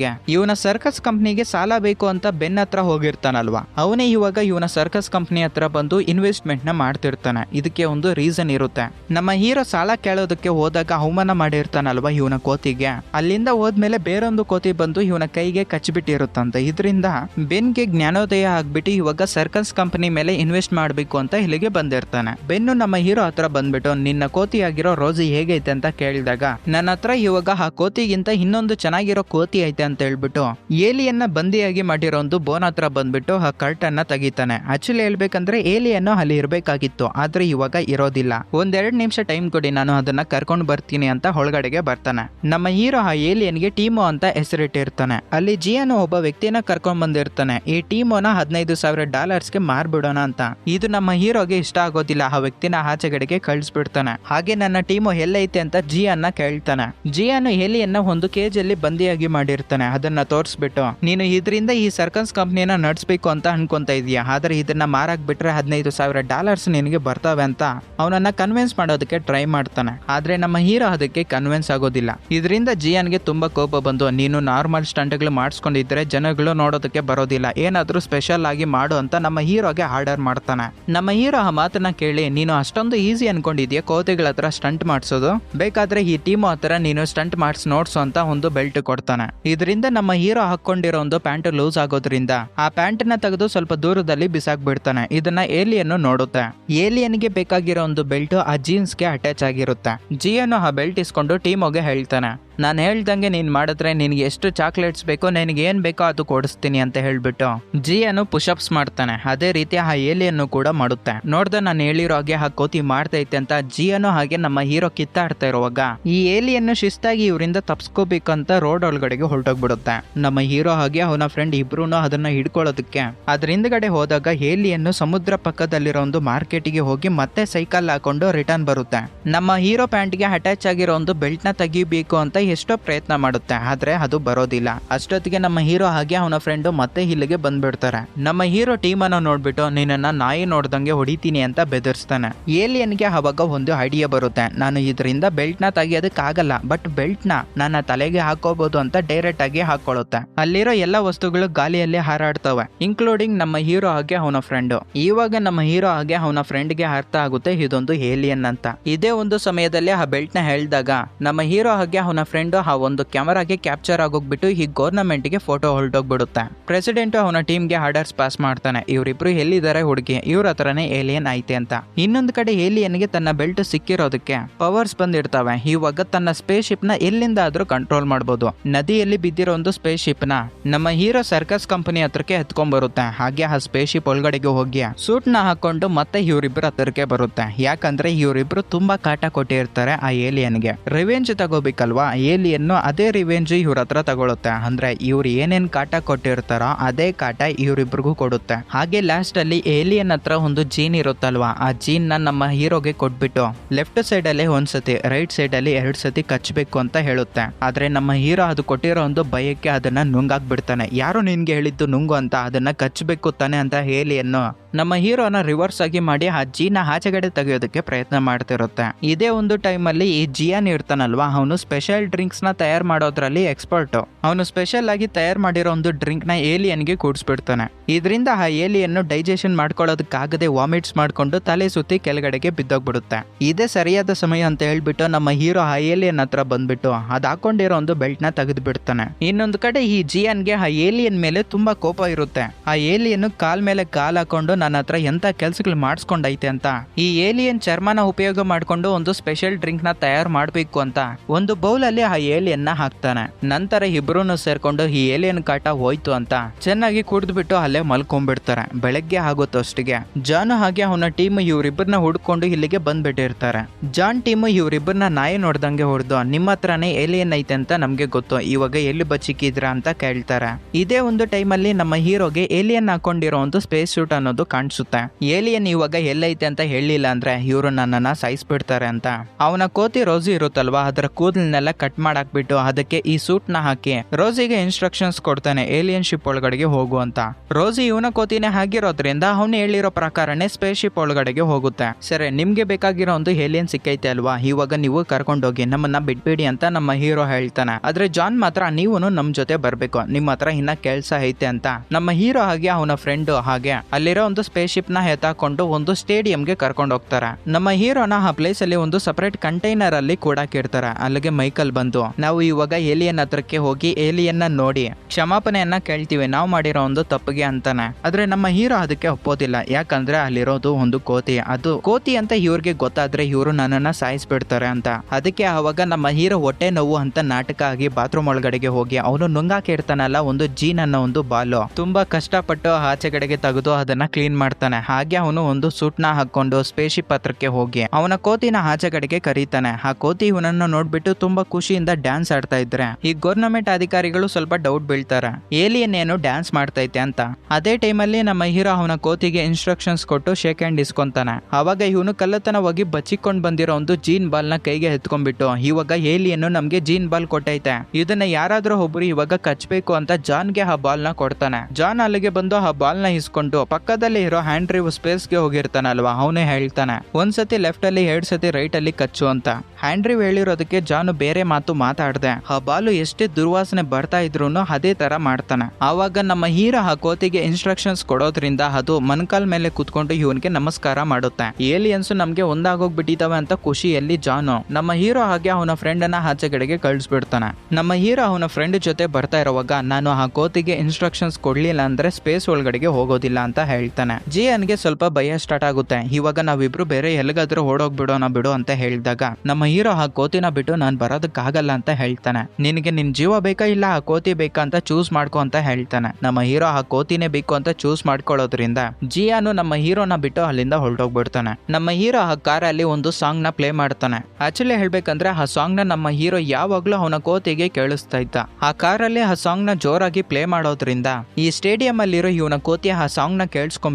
ಬರೋತಷ್ಟಿಗೆ ಇವನ ಸರ್ಕಸ್ ಕಂಪ್ನಿಗೆ ಸಾಲ ಬೇಕು ಅಂತ ಬೆನ್ ಹತ್ರ ಹೋಗಿರ್ತಾನಲ್ವಾ? ಅವನೇ ಇವಾಗ ಇವನ ಸರ್ಕಸ್ ಕಂಪ್ನಿ ಹತ್ರ ಬಂದು ಇನ್ವೆಸ್ಟ್ಮೆಂಟ್ನ ಮಾಡ್ತಿರ್ತಾನೆ. ಇದಕ್ಕೆ ಒಂದು ರೀಸನ್ ಇರುತ್ತೆ. ನಮ್ಮ ಹೀರೋ ಸಾಲ ಕೇಳೋದಕ್ಕೆ ಹೋದಾಗ ಅವಮಾನ ಮಾಡಿರ್ತಾನಲ್ವಾ ಇವನ ಕೋತಿಗೆ? ಅಲ್ಲಿಂದ ಹೋದ್ಮೇಲೆ ಬೇರೊಂದು ಕೋತಿ ಬಂದು ಇವನ ಕೈಗೆ ಕಚ್ಚಿಬಿಟ್ಟಿರುತ್ತಂತೆ ಇದರಿಂದ ಬೆನ್ಗೆ ಜ್ಞಾನೋದಯ ಆಗ್ಬಿಟ್ಟು ಇವಾಗ ಸರ್ಕಸ್ ಕಂಪನಿ ಮೇಲೆ ಇನ್ವೆಸ್ಟ್ ಮಾಡಬೇಕು ಅಂತ ಇಲ್ಲಿಗೆ ಬಂದಿರ್ತಾನೆ. ಬೆನ್ನು ನಮ್ಮ ಹೀರೋ ಹತ್ರ ಬಂದ್ಬಿಟ್ಟು, ನಿನ್ನ ಕೋತಿ ಆಗಿರೋ ರೋಸಿ ಹೇಗೈತೆ? ಅಂತ ಕೇಳಿದಾಗ, ನನ್ನ ಹತ್ರ ಇವಾಗ ಆ ಕೋತಿಗಿಂತ ಇನ್ನೊಂದು ಚೆನ್ನಾಗಿರೋ ಕೋತಿ ಐತೆ ಅಂತ ಹೇಳ್ಬಿಟ್ಟು ಏಲಿಯನ್ನ ಬಂದಿಯಾಗಿ ಮಾಡಿರೋ ಒಂದು ಬೋನ್ ಹತ್ರ ಬಂದ್ಬಿಟ್ಟು ಆ ಕರ್ಟ್ ಅನ್ನ ತೆಗಿತಾನೆ. ಆಕ್ಚುಲಿ ಹೇಳ್ಬೇಕಂದ್ರೆ ಏಲಿಯನ್ನು ಅಲ್ಲಿ ಇರಬೇಕಾಗಿತ್ತು, ಆದ್ರೆ ಇವಾಗ ಇರೋದಿಲ್ಲ. ಒಂದೆರಡು ನಿಮಿಷ ಟೈಮ್ ಕೊಡಿ, ನಾನು ಅದನ್ನ ಕರ್ಕೊಂಡು ಬರ್ತೀನಿ ಅಂತ ಒಳಗಡೆಗೆ ಬರ್ತಾನೆ. ನಮ್ಮ ಹೀರೋ ಆ ಏಲಿಯನ್ಗೆ ಟೀಮೋ ಅಂತ ಹೆಸರಿಟ್ಟಿರ್ತಾನೆ. ಅಲ್ಲಿ ಜಿಯನ್ನು ಒಬ್ಬ ವ್ಯಕ್ತಿನ ಕರ್ಕೊಂಡ್ ಬಂದಿರ್ತಾನೆ. ಈ ಟೀಮೋನ ಹದಿನೈದು ಸಾವಿರ ಡಾಲರ್ಸ್ಗೆ ಮಾರ್ಬಿಡೋಣ ಅಂತ. ಇದು ನಮ್ಮ ಹೀರೋಗೆ ಇಷ್ಟ ಆಗೋದಿಲ್ಲ, ಆ ವ್ಯಕ್ತಿನ ಆಚೆಗಡೆಗೆ ಕಳಿಸ್ಬಿಡ್ತಾನೆ. ಹಾಗೆ ನನ್ನ ಟೀಮು ಎಲ್ಲೈತೆ ಅಂತ ಜಿಯನ್ನ ಕೇಳ್ತಾನೆ. ಜಿಯನ್ ಏಲಿಯನ್ನ ಒಂದು ಕೇಜಲ್ಲಿ ಬಂದಿಯಾಗಿ ಮಾಡಿರ್ತಾನೆ. ಅದನ್ನ ತೋರಿಸ್ಬಿಟ್ಟು, ನೀನು ಇದರಿಂದ ಈ ಸರ್ಕಸ್ ಕಂಪ್ನಿನ ನಡೆಸಬೇಕು ಅಂತ ಅನ್ಕೊಂತ ಇದೀಯಾ ಆದ್ರೆ ಇದನ್ನ ಮಾರಾಕ್ ಬಿಟ್ರೆ ಹದಿನೈದು ಸಾವಿರ ಡಾಲರ್ಸ್ ನಿನಗೆ ಬರ್ತವೆ ಅಂತ ಅವನನ್ನ ಕನ್ವಿನ್ಸ್ ಮಾಡೋದಕ್ಕೆ ಟ್ರೈ ಮಾಡ್ತಾನೆ. ಆದ್ರೆ ನಮ್ಮ ಹೀರೋ ಅದಕ್ಕೆ ಕನ್ವಿನ್ಸ್ ಆಗೋದಿಲ್ಲ. ಇದರಿಂದ ಜಿಯನ್ಗೆ ತುಂಬಾ ಕೋಪ ಬಂದು, ನೀನು ನಾರ್ಮಲ್ ಸ್ಟಂಟ್ಗಳು ಮಾಡಿಸ್ಕೊಂಡಿದ್ರೆ ಜನಗಳು ನೋಡೋದಕ್ಕೆ ಬರೋದಿಲ್ಲ. ಏನಾದ್ರೂ ಸ್ಪೆಷಲ್ ಆಗಿ ಮಾಡು ಅಂತ ನಮ್ಮ ಹೀರೋಗೆ ಆರ್ಡರ್ ಮಾಡ್ತಾನೆ. ನಮ್ಮ ಹೀರೋ ಆ ಮಾತನ್ನ ಕೇಳಿ, ನೀನು ಅಷ್ಟೊಂದು ಈಸಿ ಅನ್ಕೊಂಡಿದ್ಯಾ ಕೋತಿಗಳ ಹತ್ರ ಸ್ಟಂಟ್ ಮಾಡಿಸೋದು? ಬೇಕಾದ್ರೆ ಈ ಟೀಮ್ ಹತ್ರ ನೀನು ಸ್ಟಂಟ್ ಮಾಡಿಸ್, ನೋಡ್ಸು ಅಂತ ಒಂದು ಬೆಲ್ಟ್ ಕೊಡ್ತಾನೆ. ಇದರಿಂದ ನಮ್ಮ ಹೀರೋ ಹಾಕೊಂಡಿರೋ ಒಂದು ಪ್ಯಾಂಟ್ ಲೂಸ್ ಆಗೋದ್ರಿಂದ ಆ ಪ್ಯಾಂಟ್ನ ತೆಗೆದು ಸ್ವಲ್ಪ ದೂರದಲ್ಲಿ ಬಿಸಾಕ್ ಬಿಡ್ತಾನೆ ಇದನ್ನ ಏಲಿಯನ್ನು ನೋಡುತ್ತೆ. ಏಲಿಯನ್ಗೆ ಬೇಕಾಗಿರೋ ಒಂದು ಬೆಲ್ಟ್ ಆ ಜೀನ್ಸ್ಗೆ ಅಟ್ಯಾಚ್ ಆಗಿರುತ್ತೆ. ಜಿಯನ್ನು ಆ ಬೆಲ್ಟ್ ಇಸ್ಕೊಂಡು ಟೀಮೋಗೆ ಹೇಳ್ತಾನೆ. ನಾನು ಹೇಳ್ದಂಗೆ ನೀನ್ ಮಾಡಿದ್ರೆ ನಿನಗೆ ಎಷ್ಟು ಚಾಕ್ಲೇಟ್ಸ್ ಬೇಕೋ ನಿನಗೆ ಏನ್ ಬೇಕೋ ಅದು ಕೊಡಿಸ್ತೀನಿ ಅಂತ ಹೇಳ್ಬಿಟ್ಟು ಜಿಯನ್ನು ಪುಷಪ್ಸ್ ಮಾಡ್ತಾನೆ. ಅದೇ ರೀತಿ ಆ ಏಲಿಯನ್ನು ಕೂಡ ಮಾಡುತ್ತೆ. ನೋಡ್ದೆ ನಾನು ಹೇಳಿರೋ ಹಾಗೆ ಆ ಕೋತಿ ಮಾಡ್ತೈತೆ ಅಂತ ಜಿಯನ್ನು ಹಾಗೆ ನಮ್ಮ ಹೀರೋ ಕಿತ್ತಾಡ್ತಾ ಇರುವಾಗ ಈ ಏಲಿಯನ್ನು ಶಿಸ್ತಾಗಿ ಇವರಿಂದ ತಪ್ಸ್ಕೋಬೇಕಂತ ರೋಡ್ ಒಳಗಡೆಗೆ ಹೊರಟೋಗ್ಬಿಡುತ್ತೆ. ನಮ್ಮ ಹೀರೋ ಹಾಗೆ ಅವನ ಫ್ರೆಂಡ್ ಇಬ್ರು ಅದನ್ನ ಹಿಡ್ಕೊಳ್ಳೋದಕ್ಕೆ. ಅದ್ರ ಹಿಂದ್ಗಡೆ ಹೋದಾಗ ಏಲಿಯನ್ನು ಸಮುದ್ರ ಪಕ್ಕದಲ್ಲಿರೋ ಒಂದು ಮಾರ್ಕೆಟ್ಗೆ ಹೋಗಿ ಮತ್ತೆ ಸೈಕಲ್ ಹಾಕೊಂಡು ರಿಟರ್ನ್ ಬರುತ್ತೆ. ನಮ್ಮ ಹೀರೋ ಪ್ಯಾಂಟ್ಗೆ ಅಟ್ಯಾಚ್ ಆಗಿರೋ ಒಂದು ಬೆಲ್ಟ್ನ ತೆಗಿಬೇಕು ಅಂತ ಎಷ್ಟೋ ಪ್ರಯತ್ನ ಮಾಡುತ್ತೆ, ಆದ್ರೆ ಅದು ಬರೋದಿಲ್ಲ. ಅಷ್ಟೊತ್ತಿಗೆ ನಮ್ಮ ಹೀರೋ ಹಾಗೆ ಅವನ ಫ್ರೆಂಡ್ ಮತ್ತೆ ಇಲ್ಲಿಗೆ ಬಂದ್ಬಿಡ್ತಾರೆ. ನಮ್ಮ ಹೀರೋ ಟೀಮ್ ಅನ್ನ ನೋಡ್ಬಿಟ್ಟು, ನಿನ್ನನ್ನ ನಾಯಿ ನೋಡ್ದಂಗೆ ಹೊಡಿತೀನಿ ಅಂತ ಬೆದರ್ಸ್ತಾನೆ. ಏಲಿಯನ್ಗೆ ಅವಾಗ ಒಂದು ಐಡಿಯಾ ಬರುತ್ತೆ. ನಾನು ಇದರಿಂದ ಬೆಲ್ಟ್ನ ತೆಗಿಯೋದಕ್ಕಾಗಲ್ಲ ಬಟ್ ಬೆಲ್ಟ್ನ ನನ್ನ ತಲೆಗೆ ಹಾಕೋಬಹುದು ಅಂತ ಡೈರೆಕ್ಟ್ ಆಗಿ ಹಾಕೊಳ್ಳುತ್ತೆ. ಅಲ್ಲಿರೋ ಎಲ್ಲ ವಸ್ತುಗಳು ಗಾಲಿಯಲ್ಲಿ ಹಾರಾಡ್ತವೆ ಇನ್ಕ್ಲೂಡಿಂಗ್ ನಮ್ಮ ಹೀರೋ ಹಾಗೆ ಅವನ ಫ್ರೆಂಡ್ ಇವಾಗ ನಮ್ಮ ಹೀರೋ ಹಾಗೆ ಅವನ ಫ್ರೆಂಡ್ಗೆ ಅರ್ಥ ಆಗುತ್ತೆ, ಇದೊಂದು ಏಲಿಯನ್ ಅಂತ. ಇದೇ ಒಂದು ಸಮಯದಲ್ಲಿ ಆ ಬೆಲ್ಟ್ನ ಹೇಳ್ದಾಗ, ನಮ್ಮ ಹೀರೋ ಹಾಗೆ ಅವನ ಫ್ರೆಂಡ್ ಆ ಒಂದು ಕ್ಯಾಮರಾಗೆ ಕ್ಯಾಪ್ಚರ್ ಆಗೋಗ್ಬಿಟ್ಟು ಈ ಗೌರ್ಮೆಂಟ್ಗೆ ಫೋಟೋ ಹೊರಟೋಗ್ಬಿಡುತ್ತೆ. ಪ್ರೆಸಿಡೆಂಟ್ ಅವನ ಟೀಮ್ಗೆ ಆರ್ಡರ್ಸ್ ಪಾಸ್ ಮಾಡ್ತಾನೆ. ಇವರಿಬ್ರು ಎಲ್ಲಿದ್ದಾರೆ ಹುಡುಗಿ? ಇವ್ರ ಹತ್ರನೇ ಏಲಿಯನ್ ಐತೆ ಅಂತ. ಇನ್ನೊಂದು ಕಡೆ ಏಲಿಯನ್ಗೆ ತನ್ನ ಬೆಲ್ಟ್ ಸಿಕ್ಕಿರೋದಕ್ಕೆ ಪವರ್ಸ್ ಬಂದಿರ್ತವೆ. ಇವಾಗ ತನ್ನ ಸ್ಪೇಸ್ ಶಿಪ್ನ ಎಲ್ಲಿಂದ ಆದ್ರೂ ಕಂಟ್ರೋಲ್ ಮಾಡಬಹುದು ನದಿಯಲ್ಲಿ ಬಿದ್ದಿರೋ ಒಂದು ಸ್ಪೇಸ್ ಶಿಪ್ನ ನಮ್ಮ ಹೀರೋ ಸರ್ಕಸ್ ಕಂಪನಿ ಹತ್ರಕ್ಕೆ ಎತ್ಕೊಂಡ್ ಬರುತ್ತೆ ಹಾಗೆ ಆ ಸ್ಪೇಸ್ ಶಿಪ್ ಒಳಗಡೆಗೆ ಹೋಗಿ ಸೂಟ್ನ ಹಾಕೊಂಡು ಮತ್ತೆ ಇವರಿಬ್ರು ಹತ್ರಕ್ಕೆ ಬರುತ್ತೆ. ಯಾಕಂದ್ರೆ ಇವರಿಬ್ರು ತುಂಬಾ ಕಾಟ ಕೊಟ್ಟಿರ್ತಾರೆ ಆ ಏಲಿಯನ್ಗೆ. ರಿವೆಂಜ್ ತಗೋಬೇಕಲ್ವಾ? ಏಲಿಯನ್ನು ಅದೇ ರಿವೆಂಜ್ ಇವ್ರ ಹತ್ರ ತಗೊಳುತ್ತೆ. ಅಂದ್ರೆ ಇವ್ರು ಏನೇನ್ ಕಾಟ ಕೊಟ್ಟಿರ್ತಾರೋ ಅದೇ ಕಾಟ ಇವರಿಬ್ರಿಗೂ ಕೊಡುತ್ತೆ. ಹಾಗೆ ಲಾಸ್ಟ್ ಅಲ್ಲಿ ಏಲಿಯನ್ ಹತ್ರ ಒಂದು ಜೀನ್ ಇರುತ್ತಲ್ವಾ, ಆ ಜೀನ್ನ ನಮ್ಮ ಹೀರೋಗೆ ಕೊಟ್ಬಿಟ್ಟು ಲೆಫ್ಟ್ ಸೈಡ್ ಅಲ್ಲಿ ಒಂದ್ಸತಿ ರೈಟ್ ಸೈಡ್ ಅಲ್ಲಿ ಎರಡ್ ಸತಿ ಕಚ್ಚಬೇಕು ಅಂತ ಹೇಳುತ್ತೆ. ಆದ್ರೆ ನಮ್ಮ ಹೀರೋ ಅದು ಕೊಟ್ಟಿರೋ ಒಂದು ಭಯಕ್ಕೆ ಅದನ್ನ ನುಂಗಾಕ್ ಬಿಡ್ತಾನೆ ಯಾರು ನಿನ್ಗೆ ಹೇಳಿದ್ದು ನುಂಗು ಅಂತ, ಅದನ್ನ ಕಚ್ಚಬೇಕು ತಾನೆ ಅಂತ ಏಲಿಯನ್ನು ನಮ್ಮ ಹೀರೋನ ರಿವರ್ಸ್ ಆಗಿ ಮಾಡಿ ಆ ಜೀನ ಆಚೆಗಡೆ ತೆಗೆಯೋದಕ್ಕೆ ಪ್ರಯತ್ನ ಮಾಡ್ತಿರುತ್ತೆ. ಇದೇ ಒಂದು ಟೈಮ್ ಅಲ್ಲಿ ಈ ಜಿಯಾನ್ ಇರ್ತಾನಲ್ವಾ, ಅವನು ಸ್ಪೆಷಲ್ ಡ್ರಿಂಕ್ಸ್ನ ತಯಾರು ಮಾಡೋದ್ರಲ್ಲಿ ಎಕ್ಸ್ಪರ್ಟ್ ಅವನು ಸ್ಪೆಷಲ್ ಆಗಿ ತಯಾರು ಮಾಡಿರೋ ಒಂದು ಡ್ರಿಂಕ್ನ ಏಲಿಯನ್ಗೆ ಕೂಡಿಸ್ಬಿಡ್ತಾನೆ. ಇದರಿಂದ ಆ ಏಲಿಯನ್ನು ಡೈಜೆಷನ್ ಮಾಡ್ಕೊಳ್ಳೋದಕ್ಕಾಗದೆ ವಾಮಿಟ್ಸ್ ಮಾಡ್ಕೊಂಡು ತಲೆ ಸುತ್ತಿ ಕೆಳಗಡೆಗೆ ಬಿದ್ದೋಗ್ಬಿಡುತ್ತೆ. ಇದೇ ಸರಿಯಾದ ಸಮಯ ಅಂತ ಹೇಳ್ಬಿಟ್ಟು ನಮ್ಮ ಹೀರೋ ಆ ಏಲಿಯನ್ ಹತ್ರ ಬಂದ್ಬಿಟ್ಟು ಅದ್ ಹಾಕೊಂಡಿರೋ ಒಂದು ಬೆಲ್ಟ್ನ ತೆಗೆದು ಬಿಡ್ತಾನೆ ಇನ್ನೊಂದು ಕಡೆ ಈ ಜಿಯನ್ಗೆ ಆ ಏಲಿಯನ್ ಮೇಲೆ ತುಂಬಾ ಕೋಪ ಇರುತ್ತೆ. ಆ ಏಲಿಯನ್ ಕಾಲ್ ಮೇಲೆ ಕಾಲ್ ಹಾಕೊಂಡು ನನ್ನ ಹತ್ರ ಎಂತ ಕೆಲ್ಸಗಳು ಮಾಡಿಸ್ಕೊಂಡೈತೆ ಅಂತ. ಈ ಏಲಿಯನ್ ಚರ್ಮನ ಉಪಯೋಗ ಮಾಡಿಕೊಂಡು ಒಂದು ಸ್ಪೆಷಲ್ ಡ್ರಿಂಕ್ನ ತಯಾರು ಮಾಡಬೇಕು ಅಂತ. ಒಂದು ಬೌಲ್ ಅಲ್ಲಿ ಆ ಏಲಿಯನ್ನ ಹಾಕ್ತಾನೆ. ನಂತರ ಇಬ್ರು ಸೇರ್ಕೊಂಡು ಈ ಏಲಿಯನ್ ಕಾಟ ಹೋಯ್ತು ಅಂತ. ಚೆನ್ನಾಗಿ ಕುಡಿದ್ಬಿಟ್ಟು ಅಲ್ಲೇ ಮಲ್ಕೊಂಡ್ಬಿಡ್ತಾರೆ. ಬೆಳಗ್ಗೆ ಆಗುತ್ತೋ ಅಷ್ಟಿಗೆ ಜಾನ್ ಹಾಗೆ ಅವನ ಟೀಮ್ ಇವರಿಬ್ಬರನ್ನ ಹುಡ್ಕೊಂಡು ಇಲ್ಲಿಗೆ ಬಂದ್ಬಿಟ್ಟಿರ್ತಾರೆ. ಜಾನ್ ಟೀಮ್ ಇವರಿಬ್ಬರನ್ನ ನಾಯಿ ನೋಡ್ದಂಗೆ ಹೊಡೆದು, ನಿಮ್ಮ ಹತ್ರನೇ ಏಲಿಯನ್ ಐತೆ ಅಂತ ನಮ್ಗೆ ಗೊತ್ತು. ಇವಾಗ ಎಲ್ಲಿ ಬಚ್ಚಿಕ್ಕಿದ್ರ? ಅಂತ ಕೇಳ್ತಾರೆ. ಇದೇ ಒಂದು ಟೈಮಲ್ಲಿ ನಮ್ಮ ಹೀರೋಗೆ ಏಲಿಯನ್ ಹಾಕೊಂಡಿರೋ ಒಂದು ಸ್ಪೇಸ್ ಶೂಟ್ ಅನ್ನೋದು ಕಾಣಿಸುತ್ತೆ. ಏಲಿಯನ್ ಇವಾಗ ಎಲ್ಲೈತೆ ಅಂತ ಹೇಳಿಲ್ಲ ಅಂದ್ರೆ ಇವರು ನನ್ನನ್ನ ಸಾಯಿಸ್ಬಿಡ್ತಾರೆ ಅಂತ. ಅವನ ಕೋತಿ ರೋಸಿ ಇರುತ್ತಲ್ವಾ? ಅದರ ಕೂದಲನ್ನೆಲ್ಲ ಕಟ್ ಮಾಡಾಕ್ಬಿಟ್ಟು ಅದಕ್ಕೆ ಈ ಸೂಟ್ನ ಹಾಕಿ ರೋಸಿಗೆ ಇನ್ಸ್ಟ್ರಕ್ಷನ್ಸ್ ಕೊಡ್ತಾನೆ ಏಲಿಯನ್ ಶಿಪ್ ಒಳಗಡೆಗೆ ಹೋಗು ಅಂತ. ರೋಸಿ ಇವನ ಕೋತಿನೇ ಆಗಿರೋದ್ರಿಂದ ಅವನು ಹೇಳಿರೋ ಪ್ರಕಾರನೇ ಸ್ಪೇಸ್ ಶಿಪ್ ಒಳಗಡೆಗೆ ಹೋಗುತ್ತೆ. ಸರಿ, ನಿಮ್ಗೆ ಬೇಕಾಗಿರೋ ಒಂದು ಏಲಿಯನ್ ಸಿಕ್ಕೈತೆ ಅಲ್ವಾ? ಇವಾಗ ನೀವು ಕರ್ಕೊಂಡೋಗಿ ನಮ್ಮನ್ನ ಬಿಟ್ಬೇಡಿ ಅಂತ ನಮ್ಮ ಹೀರೋ ಹೇಳ್ತಾನೆ. ಆದ್ರೆ ಜಾನ್ ಮಾತ್ರ ನೀವು ನಮ್ ಜೊತೆ ಬರ್ಬೇಕು. ನಿಮ್ಮ ಹತ್ರ ಇನ್ನ ಕೆಲ್ಸ ಐತೆ ಅಂತ. ನಮ್ಮ ಹೀರೋ ಹಾಗೆ ಅವನ ಫ್ರೆಂಡ್ ಹಾಗೆ. ಅಲ್ಲಿರೋ ಒಂದು ಸ್ಪೇಸ್ ಶಿಪ್ನ ಎತ್ತಾಕೊಂಡು ಒಂದು ಸ್ಟೇಡಿಯಂಗೆ ಕರ್ಕೊಂಡು ಹೋಗ್ತಾರೆ. ನಮ್ಮ ಹೀರೋನ ಆ ಪ್ಲೇಸ್ ಅಲ್ಲಿ ಒಂದು ಸಪರೇಟ್ ಕಂಟೈನರ್ ಅಲ್ಲಿ ಕೂಡಾಕಿರ್ತಾರೆ ಅಲ್ಲಿಗೆ ಮೈಕಲ್ ಬಂದು, ನಾವು ಇವಾಗ ಏಲಿಯನ್ ಹತ್ರಕ್ಕೆ ಹೋಗಿ ಏಲಿಯನ್ ನೋಡಿ, ಕ್ಷಮಾಪಣೆಯನ್ನ ಕೇಳ್ತೀವಿ, ನಾವು ಮಾಡಿರೋ ಒಂದು ತಪ್ಪಿಗೆ ಅಂತಾನೆ. ಆದ್ರೆ ನಮ್ಮ ಹೀರೋ ಅದಕ್ಕೆ ಒಪ್ಪೋದಿಲ್ಲ. ಯಾಕಂದ್ರೆ ಅಲ್ಲಿರೋದು ಒಂದು ಕೋತಿ. ಅದು ಕೋತಿ ಅಂತ ಇವ್ರಿಗೆ ಗೊತ್ತಾದ್ರೆ ಇವರು ನನ್ನನ್ನ ಸಾಯಿಸ್ಬಿಡ್ತಾರೆ ಅಂತ. ಅದಕ್ಕೆ ಅವಾಗ ನಮ್ಮ ಹೀರೋ ಹೊಟ್ಟೆ ನೋವು ಅಂತ ನಾಟಕ ಆಗಿ ಬಾತ್ರೂಮ್ ಒಳಗಡೆಗೆ ಹೋಗಿ, ಅವನು ನುಂಗಾಕಿರ್ತಾನಲ್ಲ ಒಂದು ಜೀನ್ ಅನ್ನೋ ಒಂದು ಬಾಲು. ತುಂಬಾ ಕಷ್ಟಪಟ್ಟು ಆಚೆಗಡೆಗೆ ತೆಗೆದು ಅದನ್ನ ಕ್ಲೀನ್ ಮಾಡ್ತಾನೆ? ಹಾಗೆ ಅವನು ಒಂದು ಸೂಟ್ನ ಹಾಕೊಂಡು ಸ್ಪೇಶಿಪ್ ಪತ್ರಕ್ಕೆ ಹೋಗಿ ಅವನ ಕೋತಿನ ಆಚೆಗಡೆಗೆ ಕರೀತಾನೆ. ಆ ಕೋತಿ ಇವನನ್ನು ನೋಡ್ಬಿಟ್ಟು ತುಂಬಾ ಖುಷಿಯಿಂದ ಡ್ಯಾನ್ಸ್ ಆಡ್ತಾ ಇದ್ರೆ. ಈ ಗೌರ್ನಮೆಂಟ್ ಅಧಿಕಾರಿಗಳು ಸ್ವಲ್ಪ ಡೌಟ್ ಬೀಳ್ತಾರೆ. ಏಲಿಯನ್ ಏನು ಡ್ಯಾನ್ಸ್ ಮಾಡ್ತೈತೆ ಅಂತ. ಅದೇ ಟೈಮಲ್ಲಿ ನಮ್ಮ ಹೀರೋ ಅವನ ಕೋತಿಗೆ ಇನ್ಸ್ಟ್ರಕ್ಷನ್ಸ್ ಕೊಟ್ಟು ಶೇಕ್ ಹ್ಯಾಂಡ್ ಇಸ್ಕೊಂತಾನೆ. ಅವಾಗ ಇವನು ಕಲ್ಲತನವಾಗಿ ಬಚ್ಚಿಕೊಂಡ್ ಬಂದಿರೋ ಒಂದು ಜೀನ್ ಬಾಲ್ನ ಕೈಗೆ ಎತ್ಕೊಂಡ್ಬಿಟ್ಟು, ಇವಾಗ ಏಲಿಯನ್ನು ನಮ್ಗೆ ಜೀನ್ ಬಾಲ್ ಕೊಟ್ಟೈತೆ. ಇದನ್ನ ಯಾರಾದ್ರೂ ಒಬ್ರು ಇವಾಗ ಕಚ್ಬೇಕು ಅಂತ ಜಾನ್ಗೆ ಆ ಬಾಲ್ನ ಕೊಡ್ತಾನೆ. ಜಾನ್ ಅಲ್ಲಿಗೆ ಬಂದು ಆ ಬಾಲ್ನ ಇಸ್ಕೊಂಡು ಪಕ್ಕದಲ್ಲಿ ಇರೋ ಹ್ಯಾಂಡ್ ರಿವ್ ಸ್ಪೇಸ್ಗೆ ಹೋಗಿರ್ತಾನಲ್ವಾ? ಅವನೇ ಹೇಳ್ತಾನೆ. ಒಂದ್ಸತಿ ಲೆಫ್ಟ್ ಅಲ್ಲಿ, ಎರಡ್ ಸತಿ ರೈಟ್ ಅಲ್ಲಿ ಕಚ್ಚು ಅಂತ. ಹ್ಯಾಂಡ್ ರಿವ್ ಹೇಳಿರೋದಕ್ಕೆ ಜಾನು ಬೇರೆ ಮಾತು ಮಾತಾಡ್ದೆ. ಆ ಬಾಲು ಎಷ್ಟೇ ದುರ್ವಾಸನೆ ಬರ್ತಾ ಇದ್ರು ಅದೇ ತರ ಮಾಡ್ತಾನೆ. ಆವಾಗ ನಮ್ಮ ಹೀರೋ ಆ ಕೋತಿಗೆ ಇನ್ಸ್ಟ್ರಕ್ಷನ್ಸ್ ಕೊಡೋದ್ರಿಂದ ಅದು ಮನ್ಕಾಲ್ ಮೇಲೆ ಕುತ್ಕೊಂಡು ಇವನ್ಗೆ ನಮಸ್ಕಾರ ಮಾಡುತ್ತೆ. ಏಲಿಯನ್ಸ್ ನಮ್ಗೆ ಒಂದಾಗೋಗ್ಬಿಟ್ಟಿದಾವೆ ಅಂತ ಖುಷಿಯಲ್ಲಿ ಜಾನು. ನಮ್ಮ ಹೀರೋ ಹಾಗೆ ಅವನ ಫ್ರೆಂಡ್ ಅನ್ನ ಆಚೆಗಡೆಗೆ ಕಳಿಸ್ಬಿಡ್ತಾನೆ. ನಮ್ಮ ಹೀರೋ ಅವನ ಫ್ರೆಂಡ್ ಜೊತೆ ಬರ್ತಾ ಇರುವಾಗ ನಾನು ಆ ಕೋತಿಗೆ ಇನ್ಸ್ಟ್ರಕ್ಷನ್ಸ್ ಕೊಡ್ಲಿಲ್ಲ ಅಂದ್ರೆ ಸ್ಪೇಸ್ ಒಳಗಡೆಗೆ ಹೋಗೋದಿಲ್ಲ ಅಂತ ಹೇಳ್ತಾನೆ. ಜಿಯನ್ಗೆ ಸ್ವಲ್ಪ ಭಯ ಸ್ಟಾರ್ಟ್ ಆಗುತ್ತೆ. ಇವಾಗ ನಾವಿಬ್ರು ಬೇರೆ ಎಲ್ಲಿಗಾದ್ರೂ ಓಡೋಗ್ಬಿಡೋಣ ಬಿಡು ಅಂತ ಹೇಳಿದಾಗ, ನಮ್ಮ ಹೀರೋ ಆ ಕೋತಿನ ಬಿಟ್ಟು ನಾನು ಬರೋದಕ್ಕಾಗಲ್ಲ ಅಂತ ಹೇಳ್ತಾನೆ. ನಿನಗೆ ನಿನ್ ಜೀವ ಬೇಕಾ ಇಲ್ಲ ಆ ಕೋತಿ ಬೇಕಾ ಅಂತ ಚೂಸ್ ಮಾಡ್ಕೊ ಅಂತ ಹೇಳ್ತಾನೆ. ನಮ್ಮ ಹೀರೋ ಆ ಕೋತಿನೇ ಬೇಕು ಅಂತ ಚೂಸ್ ಮಾಡ್ಕೊಳ್ಳೋದ್ರಿಂದ, ಜಿಯಾನು ನಮ್ಮ ಹೀರೋನ ಬಿಟ್ಟು ಅಲ್ಲಿಂದ ಹೊರಟೋಗ್ಬಿಡ್ತಾನೆ. ನಮ್ಮ ಹೀರೋ ಆ ಕಾರಲ್ಲಿ ಒಂದು ಸಾಂಗ್ನ ಪ್ಲೇ ಮಾಡ್ತಾನೆ. ಆಕ್ಚುಲಿ ಹೇಳ್ಬೇಕಂದ್ರೆ ಆ ಸಾಂಗ್ನ ನಮ್ಮ ಹೀರೋ ಯಾವಾಗ್ಲೂ ಅವನ ಕೋತಿಗೆ ಕೇಳಿಸ್ತಾ ಇದ್ದ. ಆ ಕಾರಲ್ಲಿ ಆ ಸಾಂಗ್ನ ಜೋರಾಗಿ ಪ್ಲೇ ಮಾಡೋದ್ರಿಂದ, ಈ ಸ್ಟೇಡಿಯಂ ಅಲ್ಲಿರೋ ಇವನ ಕೋತಿ ಆ ಸಾಂಗ್ನ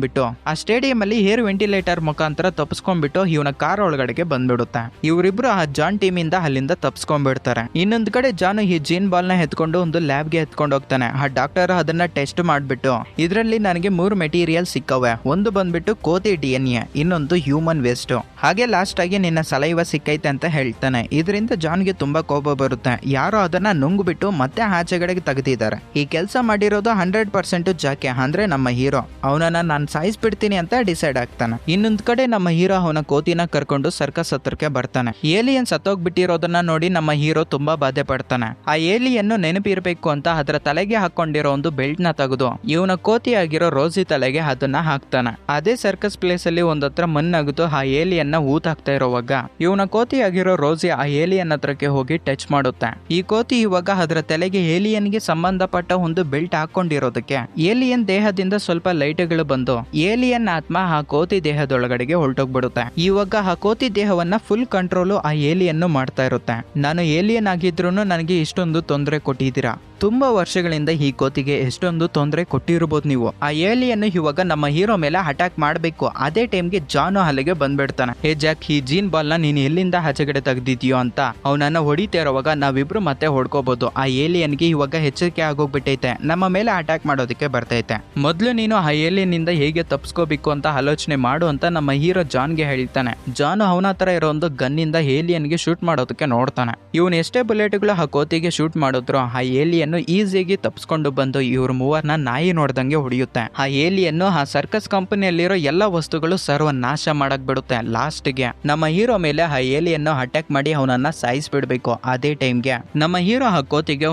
ಕೇಳಿಸ್ಕೊಂಡ್ಬಿಟ್ಟು ಆ ಸ್ಟೇಡಿಯಂ ಅಲ್ಲಿ ಏರ್ ವೆಂಟಿಲೇಟರ್ ಮುಖಾಂತರ ತಪ್ಪಿಸ್ಕೊಂಡ್ಬಿಟ್ಟು ಇವನ ಕಾರ್ ಒಳಗಡೆಗೆ ಬಂದ್ಬಿಡುತ್ತೆ. ಇವರಿಬ್ರು ಆ ಜಾನ್ ಟೀಮ್ ಇಂದ ಅಲ್ಲಿಂದ ತಪ್ಪಿಸ್ಕೊಂಡ್ಬಿಡ್ತಾರೆ ಇನ್ನೊಂದ್ ಕಡೆ ಜಾನು ಈ ಜೀನ್ ಬಾಲ್ನ ಎತ್ಕೊಂಡು ಒಂದು ಲ್ಯಾಬ್ಗೆ ಎತ್ಕೊಂಡು ಹೋಗ್ತಾನೆ. ಆ ಡಾಕ್ಟರ್ ಅದನ್ನ ಟೆಸ್ಟ್ ಮಾಡ್ಬಿಟ್ಟು, ಇದರಲ್ಲಿ ನನಗೆ ಮೂರು ಮೆಟೀರಿಯಲ್ ಸಿಕ್ಕವೆ ಒಂದು ಬಂದ್ಬಿಟ್ಟು ಕೋತಿ ಡಿ ಎನ್ ಎ, ಇನ್ನೊಂದು ಹ್ಯೂಮನ್ ವೇಸ್ಟ್. ಹಾಗೆ ಲಾಸ್ಟ್ ಆಗಿ ನಿನ್ನ ಸಲೈವ ಸಿಕ್ಕೈತೆ ಅಂತ ಹೇಳ್ತಾನೆ. ಇದರಿಂದ ಜಾನ್ಗೆ ತುಂಬಾ ಕೋಪ ಬರುತ್ತೆ. ಯಾರೋ ಅದನ್ನ ನುಂಗ್ಬಿಟ್ಟು ಮತ್ತೆ ಆಚೆಗಡೆಗೆ ತೆಗೆದಿದ್ದಾರೆ. ಈ ಕೆಲಸ ಮಾಡಿರೋದು ಹಂಡ್ರೆಡ್ ಪರ್ಸೆಂಟ್ ಜಾಕೆ, ಅಂದ್ರೆ ನಮ್ಮ ಹೀರೋ. ಅವನನ್ನ ನಾನು ಸಾಯಿಸ್ಬಿಡ್ತೀನಿ ಅಂತ ಡಿಸೈಡ್ ಆಗ್ತಾನೆ. ಇನ್ನೊಂದ್ ಕಡೆ ನಮ್ಮ ಹೀರೋ ಅವನ ಕೋತಿನ ಕರ್ಕೊಂಡು ಸರ್ಕಸ್ ಹತ್ರಕ್ಕೆ ಬರ್ತಾನೆ. ಏಲಿಯನ್ ಸತ್ತೋಗ್ಬಿಟ್ಟಿರೋದನ್ನ ನೋಡಿ ನಮ್ಮ ಹೀರೋ ತುಂಬಾ ಬಾಧೆ ಪಡ್ತಾನೆ. ಆ ಏಲಿಯನ್ನು ನೆನಪಿರ್ಬೇಕು ಅಂತ ಅದರ ತಲೆಗೆ ಹಾಕೊಂಡಿರೋ ಒಂದು ಬೆಲ್ಟ್ನ ತೆಗೆದು, ಇವನ ಕೋತಿ ಆಗಿರೋ ರೋಸಿ ತಲೆಗೆ ಅದನ್ನ ಹಾಕ್ತಾನೆ. ಅದೇ ಸರ್ಕಸ್ ಪ್ಲೇಸ್ ಅಲ್ಲಿ ಒಂದತ್ರ ಮಣ್ಣಾಗುತ್ತೋ ಆ ಏಲಿಯನ್ನ ಊತ್ ಹಾಕ್ತಾ ಇರೋವಾಗ, ಇವನ ಕೋತಿ ಆಗಿರೋ ರೋಸಿ ಆ ಏಲಿಯನ್ ಹತ್ರಕ್ಕೆ ಹೋಗಿ ಟಚ್ ಮಾಡುತ್ತೆ. ಈ ಕೋತಿ ಇವಾಗ ಅದರ ತಲೆಗೆ ಏಲಿಯನ್ಗೆ ಸಂಬಂಧಪಟ್ಟ ಒಂದು ಬೆಲ್ಟ್ ಹಾಕೊಂಡಿರೋದಕ್ಕೆ. ಏಲಿಯನ್ ದೇಹದಿಂದ ಸ್ವಲ್ಪ ಲೈಟ್ಗಳು ಬಂದು ಏಲಿಯನ್ ಆತ್ಮ ಆ ಕೋತಿ ದೇಹದೊಳಗಡೆಗೆ ಹೊರಟೋಗ್ಬಿಡುತ್ತೆ. ಇವಾಗ ಆ ಕೋತಿ ದೇಹವನ್ನ ಫುಲ್ ಕಂಟ್ರೋಲು ಆ ಏಲಿಯನ್ನು ಮಾಡ್ತಾ ಇರುತ್ತೆ. ನಾನು ಏಲಿಯನ್ ಆಗಿದ್ರು ನನಗೆ ಇಷ್ಟೊಂದು ತೊಂದರೆ ಕೊಟ್ಟಿದ್ದೀರಾ? ತುಂಬಾ ವರ್ಷಗಳಿಂದ ಈ ಕೋತಿಗೆ ಎಷ್ಟೊಂದು ತೊಂದರೆ ಕೊಟ್ಟಿರ್ಬೋದು ನೀವು. ಆ ಏಲಿಯನ್ನು ಇವಾಗ ನಮ್ಮ ಹೀರೋ ಮೇಲೆ ಅಟ್ಯಾಕ್ ಮಾಡಬೇಕು. ಅದೇ ಟೈಮ್ಗೆ ಜಾನು ಅಲ್ಲಿಗೆ ಬಂದ್ಬಿಡ್ತಾನೆ. ಹೇ ಜಾಕ್, ಈ ಜೀನ್ ಬಾಲ್ನ ನೀನ್ ಎಲ್ಲಿಂದ ಆಚೆಗಡೆ ತೆಗ್ದಿದ್ಯೋ ಅಂತ ಅವನನ್ನ ಹೊಡಿತಾ ಇರೋವಾಗ ನಾವಿಬ್ರು ಮತ್ತೆ ಹೊಡ್ಕೋಬಹುದು ಆ ಏಲಿಯನ್ಗೆ ಇವಾಗ ಎಚ್ಚರಿಕೆ ಆಗೋಗ್ಬಿಟ್ಟೈತೆ. ನಮ್ಮ ಮೇಲೆ ಅಟ್ಯಾಕ್ ಮಾಡೋದಕ್ಕೆ ಬರ್ತೈತೆ. ಮೊದ್ಲು ನೀನು ಆ ಏಲಿಯನ್ ಇಂದ ಹೇಗೆ ತಪ್ಸ್ಕೋಬೇಕು ಅಂತ ಆಲೋಚನೆ ಮಾಡು ಅಂತ ನಮ್ಮ ಹೀರೋ ಜಾನ್ಗೆ ಹೇಳ್ತಾನೆ ಜಾನ್ ಅವನ ತರ ಇರೋ ಒಂದು ಗನ್ನಿಂದ ಏಲಿಯನ್ ಏಲಿಯನ್ಗೆ ಶೂಟ್ ಮಾಡೋದಕ್ಕೆ ನೋಡ್ತಾನೆ. ಇವನು ಎಷ್ಟೇ ಬುಲೆಟ್ಗಳು ಆ ಕೋತಿಗೆ ಶೂಟ್ ಮಾಡಿದ್ರು, ಆ ಏಲಿಯನ್ನು ಈಸಿಯಾಗಿ ತಪ್ಸ್ಕೊಂಡು ಬಂದು ಇವ್ರ ಮೂವರ್ನ ನಾಯಿ ನೋಡ್ದಂಗೆ ಹೊಡೆಯುತ್ತೆ. ಆ ಏಲಿಯನ್ನು ಆ ಸರ್ಕಸ್ ಕಂಪನಿಯಲ್ಲಿರೋ ಎಲ್ಲ ವಸ್ತುಗಳು ಸರ್ವ ನಾಶ ಮಾಡಕ್ ಬಿಡುತ್ತೆ ಲಾಸ್ಟ್ಗೆ. ನಮ್ಮ ಹೀರೋ ಮೇಲೆ ಆ ಏಲಿಯನ್ನು ಅಟ್ಯಾಕ್ ಮಾಡಿ ಅವನನ್ನ ಸಾಯಿಸ್ಬಿಡ್ಬೇಕು ಅದೇ ಟೈಮ್ಗೆ. ನಮ್ಮ ಹೀರೋ ಆ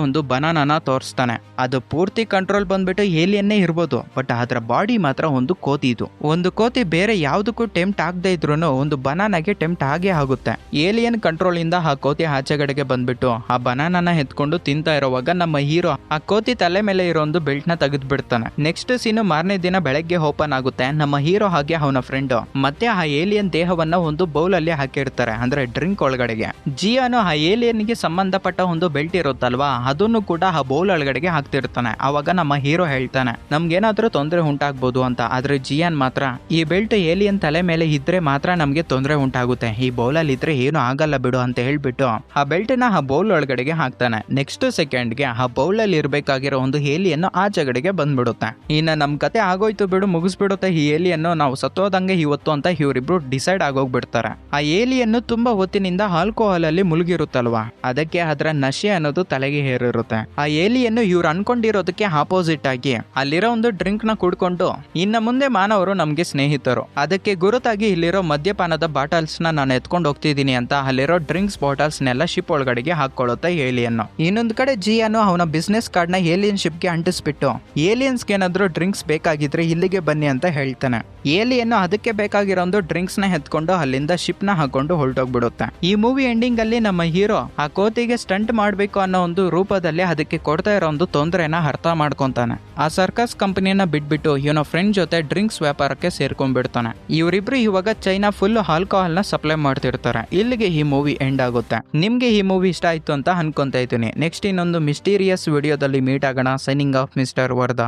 ಒಂದು ಬನಾನನ ತೋರಿಸ್ತಾನೆ. ಅದು ಪೂರ್ತಿ ಕಂಟ್ರೋಲ್ ಬಂದ್ಬಿಟ್ಟು ಏಲಿಯನ್ನೇ ಇರ್ಬೋದು ಬಟ್ ಅದರ ಬಾಡಿ ಮಾತ್ರ ಒಂದು ಕೋತಿ ಇದು. ಒಂದು ಕೋತಿ ಬೇರೆ ಯಾವ್ದಕ್ಕೂ ಟೆಂಪ್ಟ್ ಆಗದೆ ಇದ್ರು ಒಂದು ಬನಾನಾಗೆ ಟೆಂಪ್ಟ್ ಆಗೇ ಆಗುತ್ತೆ. ಏಲಿಯನ್ ಕಂಟ್ರೋಲ್ ಇಂದ ಆ ಕೋತಿ ಆಚೆಗಡೆಗೆ ಬಂದ್ಬಿಟ್ಟು ಆ ಬನಾನನ ಎತ್ಕೊಂಡು ತಿಂತಾ ಇರೋವಾಗ ನಮ್ಮ ಹೀರೋ ಆ ಕೋತಿ ತಲೆ ಮೇಲೆ ಇರೋ ಒಂದು ಬೆಲ್ಟ್ನ ತೆಗೆದು ಬಿಡ್ತಾನೆ ನೆಕ್ಸ್ಟ್ ಸೀನು ಮಾರನೇ ದಿನ ಬೆಳಗ್ಗೆ ಓಪನ್ ಆಗುತ್ತೆ. ನಮ್ಮ ಹೀರೋ ಹಾಗೆ ಅವನ ಫ್ರೆಂಡ್. ಮತ್ತೆ ಆ ಏಲಿಯನ್ ದೇಹವನ್ನ ಒಂದು ಬೌಲ್ ಅಲ್ಲಿ ಹಾಕಿರ್ತಾರೆ. ಅಂದ್ರೆ ಡ್ರಿಂಕ್ ಒಳಗಡೆಗೆ. ಜಿಯಾನು ಆ ಏಲಿಯನ್ಗೆ ಸಂಬಂಧಪಟ್ಟ ಒಂದು ಬೆಲ್ಟ್ ಇರುತ್ತಲ್ವಾ? ಅದನ್ನು ಕೂಡ ಆ ಬೌಲ್ ಒಳಗಡೆಗೆ ಹಾಕ್ತಿರ್ತಾನೆ. ಅವಾಗ ನಮ್ಮ ಹೀರೋ ಹೇಳ್ತಾನೆ, ನಮ್ಗೇನಾದ್ರೂ ತೊಂದರೆ ಉಂಟಾಗ್ಬೋದು ಅಂತ. ಆದ್ರೆ ಜಿಯಾನ್ ಮಾತ್ರ, ಈ ಬೆಲ್ಟ್ ಏಲಿಯನ್ ತಲೆ ಮೇಲೆ ಇದ್ರೆ ಮಾತ್ರ ನಮಗೆ ತೊಂದರೆ ಉಂಟಾಗುತ್ತೆ. ಈ ಬೌಲ್ ಅಲ್ಲಿ ಇದ್ರೆ ಏನು ಆಗಲ್ಲ ಬಿಡು ಅಂತ ಹೇಳ್ಬಿಟ್ಟು ಆ ಬೆಲ್ಟ್ನ ಆ ಬೌಲ್ ಒಳಗಡೆಗೆ ಹಾಕ್ತಾನೆ. ನೆಕ್ಸ್ಟ್ ಸೆಕೆಂಡ್ಗೆ ಆ ಬೌಲ್ ಅಲ್ಲಿ ಇರಬೇಕಾಗಿರೋ ಒಂದು ಏಲಿಯನ್ನು ಜಗಡೆಗೆ ಬಂದ್ಬಿಡುತ್ತೆ. ಇನ್ನ ನಮ್ ಕತೆ ಆಗೋಯ್ತು ಬಿಡು, ಮುಗಿಸ್ಬಿಡುತ್ತೆ. ಈ ಏಲಿಯನ್ನು ನಾವು ಸತ್ತೋದಂಗೆ ಇವತ್ತು ಅಂತ ಇವರಿಬ್ರು ಡಿಸೈಡ್ ಆಗೋಗ್ಬಿಡ್ತಾರೆ. ಆ ಏಲಿಯನ್ನು ತುಂಬಾ ಹೊತ್ತಿನಿಂದ ಆಲ್ಕೋಹಾಲ್ ಅಲ್ಲಿ ಮುಳುಗಿರುತ್ತಲ್ವಾ? ಅದಕ್ಕೆ ಅದರ ನಶೆ ಅನ್ನೋದು ತಲೆಗೆ ಹೇರಿರುತ್ತೆ. ಆ ಏಲಿಯನ್ನು ಇವ್ರು ಅನ್ಕೊಂಡಿರೋದಕ್ಕೆ ಆಪೋಸಿಟ್ ಆಗಿ ಅಲ್ಲಿರೋ ಒಂದು ಡ್ರಿಂಕ್ನ ಕುಡ್ಕೊಂಡು ಇನ್ನ ಮುಂದೆ ಮಾನವರು ನಮಗೆ ಸ್ನೇಹಿತರು. ಅದಕ್ಕೆ ಗುರುತಾಗಿ ಇಲ್ಲಿರೋ ಮದ್ಯಪಾನದ ಬಾಟಲ್ಸ್ನ ನಾನು ಎತ್ಕೊಂಡು ಹೋಗ್ತಿದ್ದೀನಿ ಅಂತ ಅಲ್ಲಿರೋ ಡ್ರಿಂಕ್ಸ್ ಬಾಟಲ್ಸ್ ನೆಲ್ಲ ಶಿಪ್ ಒಳಗಡೆಗೆ ಹಾಕೊಳ್ಳುತ್ತೆ ಏಲಿಯನ್ನು ಇನ್ನೊಂದು ಕಡೆ ಜಿಯಾನು ಅವನ ಬಿಸ್ನೆಸ್ ಕಾರ್ಡ್ನ ಏಲಿಯನ್ ಶಿಪ್ಗೆ ಅಂಟಿಸ್ಬಿಟ್ಟು ಏಲಿಯನ್ಸ್ ಏನಾದ್ರು ಡ್ರಿಂಕ್ಸ್ ಬೇಕಾಗಿದ್ರೆ ಇಲ್ಲಿಗೆ ಬನ್ನಿ ಅಂತ ಹೇಳ್ತಾನೆ. ಏಲಿಯನ್ನು ಅದಕ್ಕೆ ಬೇಕಾಗಿರೋ ಒಂದು ಡ್ರಿಂಕ್ಸ್ನ ಎತ್ಕೊಂಡು ಅಲ್ಲಿಂದ ಶಿಪ್ನ ಹಾಕೊಂಡು ಹೊರಟೋಗ್ಬಿಡುತ್ತೆ. ಈ ಮೂವಿ ಎಂಡಿಂಗ್ ಅಲ್ಲಿ ನಮ್ಮ ಹೀರೋ ಆ ಕೋತಿಗೆ ಸ್ಟಂಟ್ ಮಾಡಬೇಕು ಅನ್ನೋ ಒಂದು ರೂಪದಲ್ಲಿ ಅದಕ್ಕೆ ಕೊಡ್ತಾ ಇರೋ ಒಂದು ತೊಂದರೆನ ಅರ್ಥ ಮಾಡ್ಕೊಂತಾನೆ. ಆ ಸರ್ಕಸ್ ಕಂಪನಿಯನ್ನ ಬಿಟ್ಬಿಟ್ಟು ಇವನ ಫ್ರೆಂಡ್ ಜೊತೆ ಡ್ರಿಂಕ್ಸ್ ವ್ಯಾಪಾರಕ್ಕೆ ಸೇರ್ಕೊಂಡ್ಬಿಡ್ತಾನೆ. ಇವರಿಬ್ರು ಇವಾಗ ಚೈನಾ ಫುಲ್ ಆಲ್ಕೋಹಾಲ್ನ ಸಪ್ಲೈ ಮಾಡ್ತಿರ್ತಾರೆ. ಇಲ್ಲಿಗೆ ಈ ಮೂವಿ ಎಂಡ್ ಆಗುತ್ತೆ. ನಿಮ್ಗೆ ಈ ಮೂವಿ ಇಷ್ಟ ಆಯ್ತು ಅಂತ ಅನ್ಕೊಂತ ಇದ್ದೀನಿ. ನೆಕ್ಸ್ಟ್ ಇನ್ನೊಂದು ಮಿಸ್ಟೀರಿಯಸ್ ವಿಡಿಯೋದಲ್ಲಿ ಮೀಟ್ ಆಗೋಣ. Signing off mister ವರ್ಧ